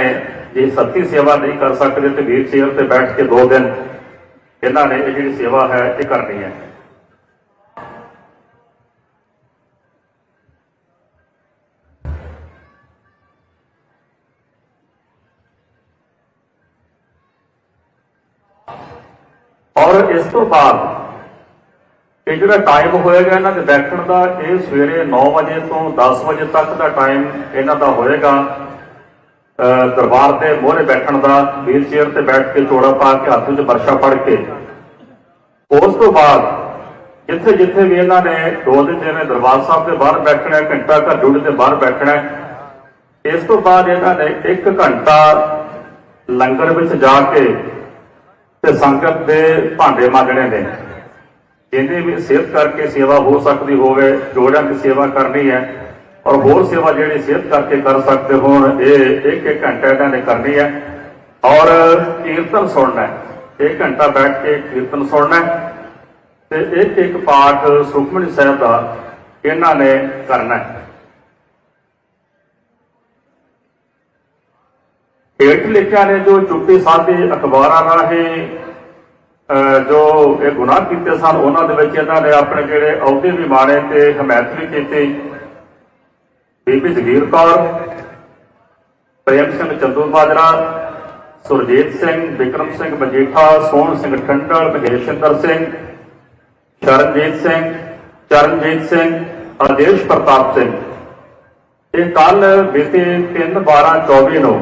ਜੇ ਸੱਤੀ ਸੇਵਾ ਨਹੀਂ ਕਰ ਸਕਦੇ ਤੇ ਵੀਰ ਚੇਅਰ ਤੇ ਬੈਠ ਕੇ ਦੋ ਦਿਨ ਇਹਨਾਂ ਨੇ ਇਹ ਜਿਹੜੀ ਸੇਵਾ ਹੈ, ਇਹ ਕਰਨੀ ਹੈ। ਔਰ ਇਸ ਤੋਂ ਬਾਅਦ ਇਹ ਜਿਹੜਾ ਟਾਈਮ ਹੋਏਗਾ ਇਹਨਾਂ ਦੇ ਬੈਠਣ ਦਾ, ਇਹ ਸਵੇਰੇ 9 ਵਜੇ ਤੋਂ 10 ਵਜੇ ਤੱਕ ਦਾ ਟਾਈਮ ਇਹਨਾਂ ਦਾ ਹੋਏਗਾ। ਦਰਬਾਰ ਤੇ ਮੋਹਰੇ ਬੈਠਣ ਦਾ ਵੀਲ ਚੇਅਰ ਤੇ ਬੈਠ ਕੇ ਚੋੜਾ ਪਾ ਕੇ ਹੱਥ ਵਿੱਚ ਵਰਸ਼ਾ ਫੜ ਕੇ। ਉਸ ਤੋਂ ਬਾਅਦ ਜਿੱਥੇ ਜਿੱਥੇ ਵੀ ਇਹਨਾਂ ਨੇ ਦੋ ਦਿਨ ਜਿਵੇਂ ਦਰਬਾਰ ਸਾਹਿਬ ਦੇ ਬਾਹਰ ਬੈਠਣਾ ਘੰਟਾ ਘਰ ਜੁੜ ਦੇ ਬਾਹਰ ਬੈਠਣਾ ਇਸ ਤੋਂ ਬਾਅਦ ਇਹਨਾਂ ਨੇ 1 ਘੰਟਾ ਲੰਗਰ ਵਿੱਚ ਜਾ ਕੇ ਤੇ ਸੰਗਤ ਦੇ ਭਾਂਡੇ ਮਾਂਜਣੇ ਨੇ। ਜਿਹਦੇ ਵੀ ਸਿਹਤ ਕਰਕੇ ਸੇਵਾ ਹੋ ਸਕਦੀ ਹੋਵੇ ਜੋੜਾਂ ਦੀ ਸੇਵਾ ਕਰਨੀ ਹੈ, ਔਰ ਹੋਰ ਸੇਵਾ ਜਿਹੜੀ ਸਿਹਤ ਕਰਕੇ ਕਰ ਸਕਦੇ ਹੋਣ, ਇਹ ਇੱਕ ਇੱਕ ਘੰਟਾ ਇਹਨਾਂ ਨੇ ਕਰਨੀ ਹੈ। ਔਰ ਕੀਰਤਨ ਸੁਣਨਾ ਹੈ। ਇੱਕ ਘੰਟਾ ਬੈਠ ਕੇ ਕੀਰਤਨ ਸੁਣਨਾ ਹੈ। ਤੇ ਇੱਕ ਇੱਕ ਪਾਠ ਸੁਖਮਨੀ ਸਾਹਿਬ ਦਾ ਇਹਨਾਂ ਨੇ ਕਰਨਾ ਹੈ। ਹੇਠ ਲਿਖਿਆ ਨੇ ਜੋ ਚੁੱਪੀ ਸਾਧੀ ਅਖਬਾਰਾਂ ਰਾਹੀਂ ਜੋ ਇਹ ਗੁਨਾਹ ਕੀਤੇ ਸਨ, ਉਹਨਾਂ ਦੇ ਵਿੱਚ ਇਹਨਾਂ ਨੇ ਆਪਣੇ ਜਿਹੜੇ ਅਹੁਦੇ ਵੀ ਮਾਣੇ ਤੇ ਹਮਾਇਤ ਵੀ ਕੀਤੀ। ਬੀਬੀ ਜਗੀਰ ਕੌਰ, ਪ੍ਰੇਮ ਸਿੰਘ ਚੰਦੂ ਬਾਜਰਾ ਸੁਰਜੀਤ ਸਿੰਘ, ਵਿਕਰਮ ਸਿੰਘ ਮਜੀਠਾ, ਸੋਹਣ ਸਿੰਘ ਠੰਡਲ ਮਹੇਸ਼ਿੰਦਰ ਸਿੰਘ, ਸ਼ਰਨਜੀਤ ਸਿੰਘ, ਚਰਨਜੀਤ ਸਿੰਘ, ਆਦੇਸ਼ ਪ੍ਰਤਾਪ ਸਿੰਘ। ਇਹ ਕੱਲ ਬੀਤੇ 3 12 24 ਨੂੰ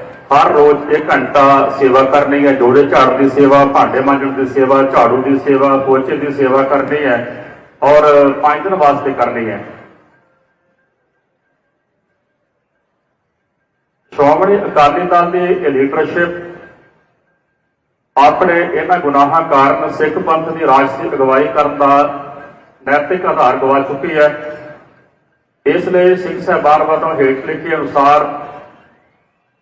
ਹਰ ਰੋਜ਼ 1 ਘੰਟਾ ਸੇਵਾ ਕਰਨੀ ਹੈ। ਜੋੜੇ ਝਾੜ ਦੀ ਸੇਵਾ, ਭਾਂਡੇ ਮਾਂਜਣ ਦੀ ਸੇਵਾ, ਝਾੜੂ ਦੀ ਸੇਵਾ, ਪੋਚੇ ਦੀ ਸੇਵਾ ਕਰਨੀ ਹੈ ਔਰ 5 ਦਿਨ ਵਾਸਤੇ ਕਰਨੀ ਹੈ। ਸ਼੍ਰੋਮਣੀ ਅਕਾਲੀ ਦਲ ਦੀ ਇਹ ਲੀਡਰਸ਼ਿਪ ਆਪਣੇ ਇਹਨਾਂ ਗੁਨਾਹਾਂ ਕਾਰਨ ਸਿੱਖ ਪੰਥ ਦੀ ਰਾਜਸੀ ਅਗਵਾਈ ਕਰਨ ਦਾ ਨੈਤਿਕ ਆਧਾਰ ਗਵਾ ਚੁੱਕੀ ਹੈ। ਇਸ ਲਈ ਸਿੱਖ ਸਾਹਿਬਾਨ ਵੱਲੋਂ ਹੇਠ ਲਿਖੇ ਅਨੁਸਾਰ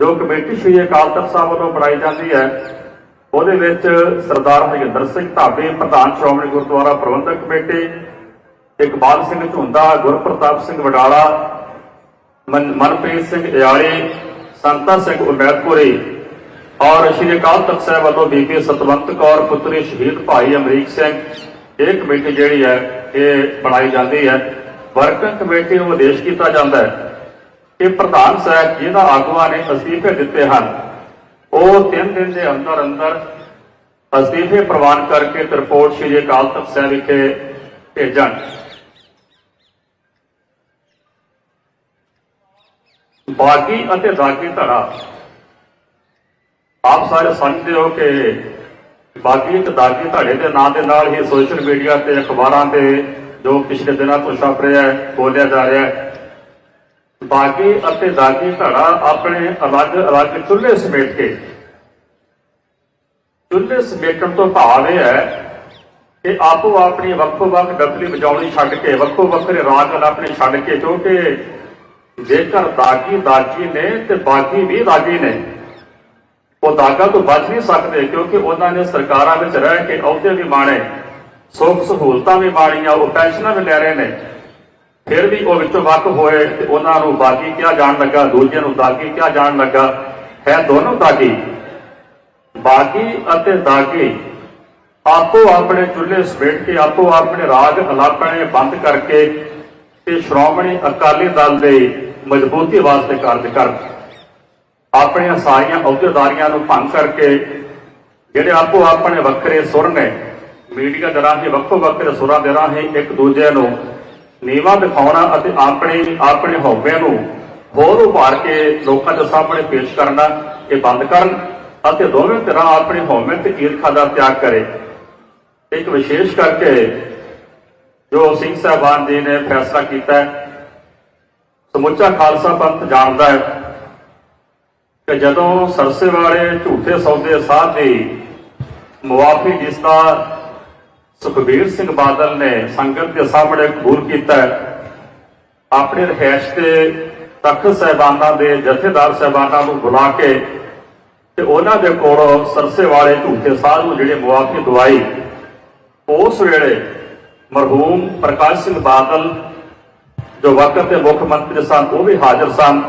ਜੋ ਕਮੇਟੀ ਸ਼੍ਰੀ ਅਕਾਲ ਤਖਤ ਸਾਹਿਬ ਵੱਲੋਂ ਬਣਾਈ ਜਾਂਦੀ ਹੈ, ਉਹਦੇ ਵਿੱਚ ਸਰਦਾਰ ਹਰਜਿੰਦਰ ਸਿੰਘ ਢਾਬੇ ਪ੍ਰਧਾਨ ਸ਼੍ਰੋਮਣੀ ਗੁਰਦੁਆਰਾ ਪ੍ਰਬੰਧਕ ਕਮੇਟੀ, ਇਕਬਾਲ ਸਿੰਘ ਝੁੰਦਾ ਗੁਰਪ੍ਰਤਾਪ ਸਿੰਘ ਵਡਾਲਾ, ਮਨ- ਮਨਪ੍ਰੀਤ ਸਿੰਘ ਇਆਲੀ ਸੰਤਾ ਸਿੰਘ ਉਮੈਦਪੁਰੀ ਔਰ ਸ਼੍ਰੀ ਅਕਾਲ ਤਖਤ ਸਾਹਿਬ ਵੱਲੋਂ ਬੀਬੀ ਸਤਵੰਤ ਕੌਰ, ਪੁੱਤਰੀ ਸ਼ਹੀਦ ਭਾਈ ਅਮਰੀਕ ਸਿੰਘ, ਇਹ ਕਮੇਟੀ ਜਿਹੜੀ ਹੈ, ਇਹ ਬਣਾਈ ਜਾਂਦੀ ਹੈ। ਵਰਕਿੰਗ ਕਮੇਟੀ ਨੂੰ ਆਦੇਸ਼ ਕੀਤਾ ਜਾਂਦਾ ਹੈ। ਕਿ ਪ੍ਰਧਾਨ ਸਾਹਿਬ ਜਿਹਨਾਂ ਆਗੂਆਂ ਨੇ ਅਸਤੀਫੇ ਦਿੱਤੇ ਹਨ। ਉਹ ਤਿੰਨ ਦਿਨ ਦੇ ਅੰਦਰ ਅੰਦਰ ਅਸਤੀਫੇ ਪ੍ਰਵਾਨ ਕਰਕੇ ਤੇ ਰਿਪੋਰਟ ਸ਼੍ਰੀ ਅਕਾਲ ਤਖਤ ਸਾਹਿਬ ਵਿਖੇ ਭੇਜਣ। ਬਾਗੀ ਅਤੇ ਦਾਗੀ ਧੜਾ। ਆਪ ਸਾਰੇ ਸਮਝਦੇ ਹੋ ਕਿ ਬਾਗੀ ਤੇ ਦਾਗੀ ਧੜੇ ਦੇ ਨਾਂ ਦੇ ਨਾਲ ਹੀ ਸੋਸ਼ਲ ਮੀਡੀਆ ਤੇ ਅਖਬਾਰਾਂ ਤੇ ਜੋ ਪਿਛਲੇ ਦਿਨਾਂ ਤੋਂ ਛਪ ਰਿਹਾ ਹੈ, ਬੋਲਿਆ ਜਾ ਰਿਹਾ ਹੈ। ਬਾਗੀ ਅਤੇ ਦਾਗੀ ਧੜਾ ਆਪਣੇ ਅਲੱਗ-ਅਲੱਗ ਚੁੱਲ੍ਹੇ ਸਮੇਟ ਕੇ। ਚੁੱਲ੍ਹੇ ਸਮੇਟਣ ਤੋਂ ਭਾਵ ਇਹ ਹੈ ਕਿ ਆਪੋ ਆਪਣੀ ਵੱਖੋ ਵੱਖ ਡਬਲੀ ਵਜਾਉਣੀ ਛੱਡ ਕੇ, ਵੱਖੋ ਵੱਖਰੇ ਰਾਗ ਆਪਣੇ ਛੱਡ ਕੇ, ਕਿਉਂਕਿ ਜੇਕਰ ਦਾਗੀ ਦਾਗੀ ਨੇ ਤੇ ਬਾਗੀ ਵੀ ਦਾਗੀ ਨੇ, ਉਹ ਦਾਗਾ ਤੋਂ ਬਚ ਨਹੀਂ ਸਕਦੇ, ਕਿਉਂਕਿ ਉਹਨਾਂ ਨੇ ਸਰਕਾਰਾਂ ਵਿੱਚ ਰਹਿ ਕੇ ਅਹੁਦੇ ਵੀ ਮਾਣੇ ਸੁੱਖ ਸਹੂਲਤਾਂ ਵੀ ਮਾਣੀਆਂ ਉਹ ਪੈਨਸ਼ਨਾਂ ਵੀ ਲੈ ਰਹੇ ਨੇ। ਫਿਰ ਵੀ ਉਹ ਵਿੱਚੋਂ ਵੱਖ ਹੋਏ ਤੇ ਉਹਨਾਂ ਨੂੰ ਬਾਗੀ ਕਿਹਾ ਜਾਣ ਲੱਗਾ, ਦੂਜਿਆਂ ਨੂੰ ਦਾਗੀ ਕਿਹਾ ਜਾਣ ਲੱਗਾ। ਹੈ ਦੋਨੋਂ ਦਾਗੀ। ਬਾਗੀ ਅਤੇ ਦਾਗੀ ਆਪੋ ਆਪਣੇ ਚੁੱਲ੍ਹੇ ਸਮੇਟ ਕੇ, ਆਪੋ ਆਪਣੇ ਰਾਗ ਹਲਾਪਣੇ ਬੰਦ ਕਰਕੇ ਤੇ ਸ਼੍ਰੋਮਣੀ ਅਕਾਲੀ ਦਲ ਦੇ ਮਜ਼ਬੂਤੀ ਵਾਸਤੇ ਕਾਰਜ ਕਰਨ ਆਪਣੀਆਂ ਸਾਰੀਆਂ ਅਹੁਦੇਦਾਰੀਆਂ ਨੂੰ ਭੰਗ ਕਰਕੇ ਜਿਹੜੇ ਆਪੋ ਆਪਣੇ ਵੱਖਰੇ ਸੁਰ ਨੇ, ਮੀਡੀਆ ਦੇ ਰਾਹੀਂ ਵੱਖੋ ਵੱਖਰੇ ਸੁਰਾਂ ਦੇ ਰਾਹੀਂ ਇੱਕ ਦੂਜੇ ਨੂੰ ਨੀਵਾ ਦਿਖਾਉਣਾ ਅਤੇ ਆਪਣੇ ਆਪਣੇ ਹਉਮੈ ਨੂੰ ਹੋਰ ਉਭਾਰ ਕੇ ਲੋਕਾਂ ਦੇ ਸਾਹਮਣੇ ਪੇਸ਼ ਕਰਨਾ, ਇਹ ਬੰਦ ਕਰਨ ਅਤੇ ਦੋਵੇਂ ਧਿਰਾਂ ਆਪਣੇ ਹਉਮੈ ਤੇ ਈਰਖਾ ਦਾ ਤਿਆਗ ਕਰੇ। ਇੱਕ ਵਿਸ਼ੇਸ਼ ਕਰਕੇ ਜੋ ਸਿੰਘ ਸਾਹਿਬਾਨ ਜੀ ਨੇ ਫੈਸਲਾ ਕੀਤਾ ਸਮੁੱਚਾ ਖਾਲਸਾ ਪੰਥ ਜਾਣਦਾ ਹੈ ਕਿ ਜਦੋਂ ਸਰਸੇ ਵਾਲੇ ਝੂਠੇ ਸੌਦੇ ਸਾਧ ਦੀ ਮੁਆਫੀ ਜਿਸ ਦਾ ਸੁਖਬੀਰ ਸਿੰਘ ਬਾਦਲ ਨੇ ਸੰਗਤ ਦੇ ਸਾਹਮਣੇ ਕਬੂਲ ਕੀਤਾ ਹੈ। ਆਪਣੇ ਰਹਿਸ਼ ਤੇ ਤਖਤ ਸਹਿਬਾਨਾਂ ਦੇ ਜਥੇਦਾਰ ਸਹਿਬਾਨਾਂ ਨੂੰ ਬੁਲਾ ਕੇ ਤੇ ਉਹਨਾਂ ਦੇ ਕੋਲੋਂ ਸਰਸੇ ਵਾਲੇ ਝੂਠੇ ਸਾਧ ਜਿਹੜੇ ਮੁਆਫੀ ਦਵਾਈ, ਉਸ ਵੇਲੇ ਮਰਹੂਮ ਪ੍ਰਕਾਸ਼ ਸਿੰਘ ਬਾਦਲ, ਜੋ ਵਕਤ ਦੇ ਮੁੱਖ ਮੰਤਰੀ ਸਨ, ਉਹ ਵੀ ਹਾਜ਼ਰ ਸਨ।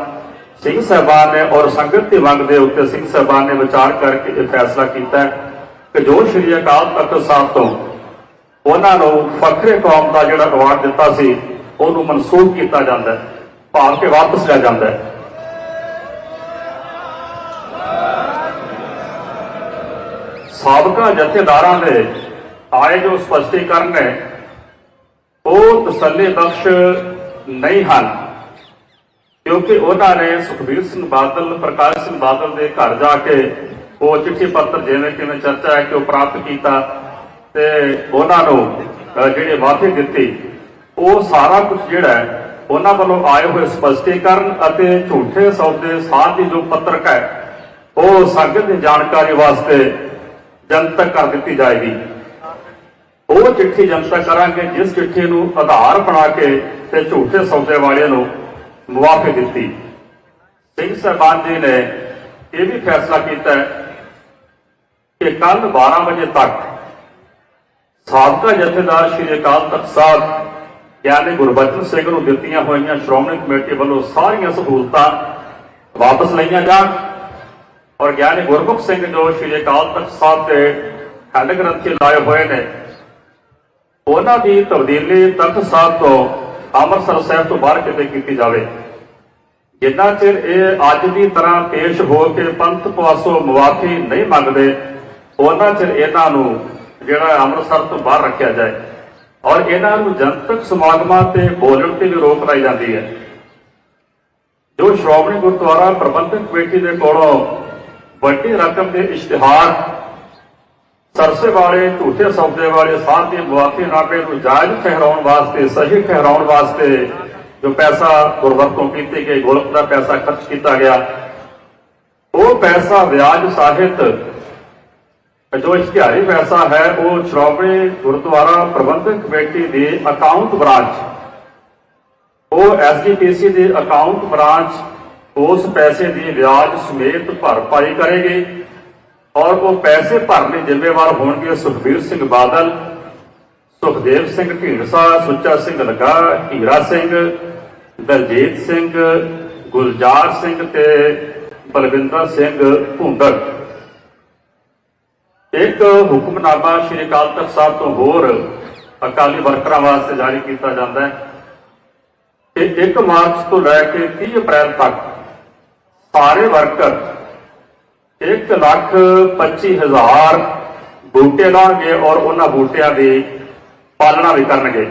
ਸਿੰਘ ਸਾਹਿਬਾਨ ਨੇ ਔਰ ਸੰਗਤ ਦੀ ਮੰਗ ਦੇ ਉੱਤੇ ਸਿੰਘ ਸਾਹਿਬਾਨ ਨੇ ਵਿਚਾਰ ਕਰਕੇ ਇਹ ਫੈਸਲਾ ਕੀਤਾ ਕਿ ਜੋ ਸ਼੍ਰੀ ਅਕਾਲ ਤਖਤ ਸਾਹਿਬ ਤੋਂ ਉਹਨਾਂ ਨੂੰ ਫਖਰੇ ਕੌਮ ਦਾ ਜਿਹੜਾ ਅਵਾਰਡ ਦਿੱਤਾ ਸੀ, ਉਹਨੂੰ ਮਨਸੂਖ ਕੀਤਾ ਜਾਂਦਾ ਹੈ, ਭਾਵ ਕਿ ਵਾਪਸ ਲਿਆ ਜਾਂਦਾ ਹੈ। ਸਾਬਕਾ ਜਥੇਦਾਰਾਂ ਦੇ ਆਏ ਜੋ ਸਪਸ਼ਟੀਕਰਨ ਨੇ, ਉਹ ਤਸੱਲੀ ਬਖਸ਼ ਨਹੀਂ ਹਨ, ਕਿਉਂਕਿ ਉਹਨਾਂ ਨੇ ਸੁਖਬੀਰ ਸਿੰਘ ਬਾਦਲ, ਪ੍ਰਕਾਸ਼ ਸਿੰਘ ਬਾਦਲ ਦੇ ਘਰ ਜਾ ਕੇ ਉਹ ਚਿੱਠੀ ਪੱਤਰ ਜਿਵੇਂ ਕਿਵੇਂ ਚਰਚਾ ਹੈ ਕਿ ਉਹ ਪ੍ਰਾਪਤ ਕੀਤਾ ਤੇ ਉਹਨਾਂ ਨੂੰ ਅਹ, ਜਿਹੜੇ ਵਾਅਦੇ ਦਿੱਤੀ ਉਹ ਸਾਰਾ ਕੁਝ ਜਿਹੜਾ ਹੈ ਉਹਨਾਂ ਵੱਲੋਂ ਆਏ ਹੋਏ ਸਪਸ਼ਟੀਕਰਨ ਅਤੇ ਝੂਠੇ ਸੌਦੇ ਸਾਧ ਦੀ ਜੋ ਪੱਤਰਕ ਹੈ ਉਹ ਸੰਗਤ ਦੀ ਜਾਣਕਾਰੀ ਵਾਸਤੇ ਜਨਤਕ ਕਰ ਦਿੱਤੀ ਜਾਏਗੀ। ਉਹ ਚਿੱਠੀ ਜਨਤਕ ਕਰਾਂਗੇ ਜਿਸ ਚਿੱਠੀ ਨੂੰ ਆਧਾਰ ਬਣਾ ਕੇ ਤੇ ਝੂਠੇ ਸੌਦੇ ਵਾਲਿਆਂ ਨੂੰ ਮੁਆਫੀ ਦਿੱਤੀ। ਸਿੰਘ ਸਾਹਿਬਾਨ ਜੀ ਨੇ ਇਹ ਵੀ ਫੈਸਲਾ ਕੀਤਾ ਕਿ ਕੱਲ 12 ਵਜੇ ਤੱਕ ਸਾਬਕਾ ਜਥੇਦਾਰ ਸ਼੍ਰੀ ਅਕਾਲ ਤਖਤ ਸਾਹਿਬ ਗਿਆਨੀ ਗੁਰਬਚਨ ਸਿੰਘ ਨੂੰ ਦਿੱਤੀਆਂ ਹੋਈਆਂ ਸ਼੍ਰੋਮਣੀ ਕਮੇਟੀ ਵੱਲੋਂ ਸਾਰੀਆਂ ਸਹੂਲਤਾਂ ਵਾਪਸ ਲਈਆਂ ਜਾਣ ਔਰ ਗਿਆਨੀ ਗੁਰਮੁਖ ਸਿੰਘ ਜੋ ਸ਼੍ਰੀ ਅਕਾਲ ਤਖਤ ਸਾਹਿਬ ਦੇ ਖੰਡ ਗ੍ਰੰਥੀ ਲਾਏ ਹੋਏ ਨੇ, ਉਹਨਾਂ ਦੀ ਤਬਦੀਲੀ ਤਖਤ ਸਾਹਿਬ ਤੋਂ ਅੰਮ੍ਰਿਤਸਰ ਸਾਹਿਬ ਤੋਂ ਬਾਹਰ ਕਿਤੇ ਕੀਤੀ ਜਾਵੇ। ਜਿੰਨਾ ਚਿਰ ਇਹ ਅੱਜ ਦੀ ਤਰ੍ਹਾਂ ਪੇਸ਼ ਹੋ ਕੇ ਪੰਥ ਪਾਸੋਂ ਮੁਆਫੀ ਨਹੀਂ ਮੰਗਦੇ, ਉਹਨਾਂ ਚਿਰ ਇਹਨਾਂ ਨੂੰ ਜਿਹੜਾ ਅੰਮ੍ਰਿਤਸਰ ਤੋਂ ਬਾਹਰ ਰੱਖਿਆ ਜਾਏ। ਔਰ ਇਹਨਾਂ ਨੂੰ ਜਨਤਕ ਸਮਾਗਮਾਂ ਤੇ ਬੋਲਣ ਤੇ ਵੀ ਰੋਕ ਲਾਈ ਜਾਂਦੀ ਹੈ। ਜੋ ਸ਼੍ਰੋਮਣੀ ਗੁਰਦੁਆਰਾ ਪ੍ਰਬੰਧਕ ਕਮੇਟੀ ਦੇ ਕੋਲੋਂ ਵੱਡੀ ਰਕਮ ਦੇ ਇਸ਼ਤਿਹਾਰ ਸਰਸੇ ਵਾਲੇ, ਝੂਠੇ ਸੌਦੇ ਵਾਲੇ, ਸਾਧ ਦੀ ਮੁਆਫੀ ਨਾਮੇ ਨੂੰ ਜਾਇਜ਼ ਠਹਿਰਾਉਣ ਵਾਸਤੇ, ਸਹੀ ਠਹਿਰਾਉਣ ਵਾਸਤੇ ਜੋ ਪੈਸਾ ਗੁਰਵਰਤੋਂ ਕੀਤੀ ਗਈ, ਗੋਲਕ ਦਾ ਪੈਸਾ ਖਰਚ ਕੀਤਾ ਗਿਆ। ਉਹ ਪੈਸਾ ਵਿਆਜ ਸਾਹਿਤ ਜੋ ਇਸ਼ਤਿਹਾਰੀ ਪੈਸਾ ਹੈ, ਉਹ ਸ਼੍ਰੋਮਣੀ ਗੁਰਦੁਆਰਾ ਪ੍ਰਬੰਧਕ ਕਮੇਟੀ ਦੇ ਅਕਾਊਂਟ ਬ੍ਰਾਂਚ ਉਹ ਐਸਜੀਪੀਸੀ ਦੇ ਅਕਾਊਂਟ ਬ੍ਰਾਂਚ ਉਸ ਪੈਸੇ ਦੀ ਵਿਆਜ ਸਮੇਤ ਭਰਪਾਈ ਕਰੇਗੀ ਔਰ ਉਹ ਪੈਸੇ ਭਰਨ ਦੇ ਜ਼ਿੰਮੇਵਾਰ ਹੋਣਗੇ ਸੁਖਬੀਰ ਸਿੰਘ ਬਾਦਲ, ਸੁਖਦੇਵ ਸਿੰਘ ਢੀਂਡਸਾ, ਸੁੱਚਾ ਸਿੰਘ ਲਗਾ ਹੀਰਾ ਸਿੰਘ, ਦਲਜੀਤ ਸਿੰਘ, ਗੁਲਜ਼ਾਰ ਸਿੰਘ ਤੇ ਬਲਵਿੰਦਰ ਸਿੰਘ ਭੁੰਡਰ ਇੱਕ ਹੁਕਮਨਾਮਾ ਸ਼੍ਰੀ ਅਕਾਲ ਤਖਤ ਸਾਹਿਬ ਤੋਂ ਹੋਰ ਅਕਾਲੀ ਵਰਕਰਾਂ ਵਾਸਤੇ ਜਾਰੀ ਕੀਤਾ ਜਾਂਦਾ ਹੈ ਕਿ 1 ਮਾਰਚ ਤੋਂ ਲੈ ਕੇ 30 ਅਪ੍ਰੈਲ ਤੱਕ ਸਾਰੇ ਵਰਕਰ 1 ਲੱਖ 25 ਹਜ਼ਾਰ ਬੂਟੇ ਲਾਉਣਗੇ ਔਰ ਉਹਨਾਂ ਬੂਟਿਆਂ ਦੀ ਪਾਲਣਾ ਵੀ ਕਰਨਗੇ।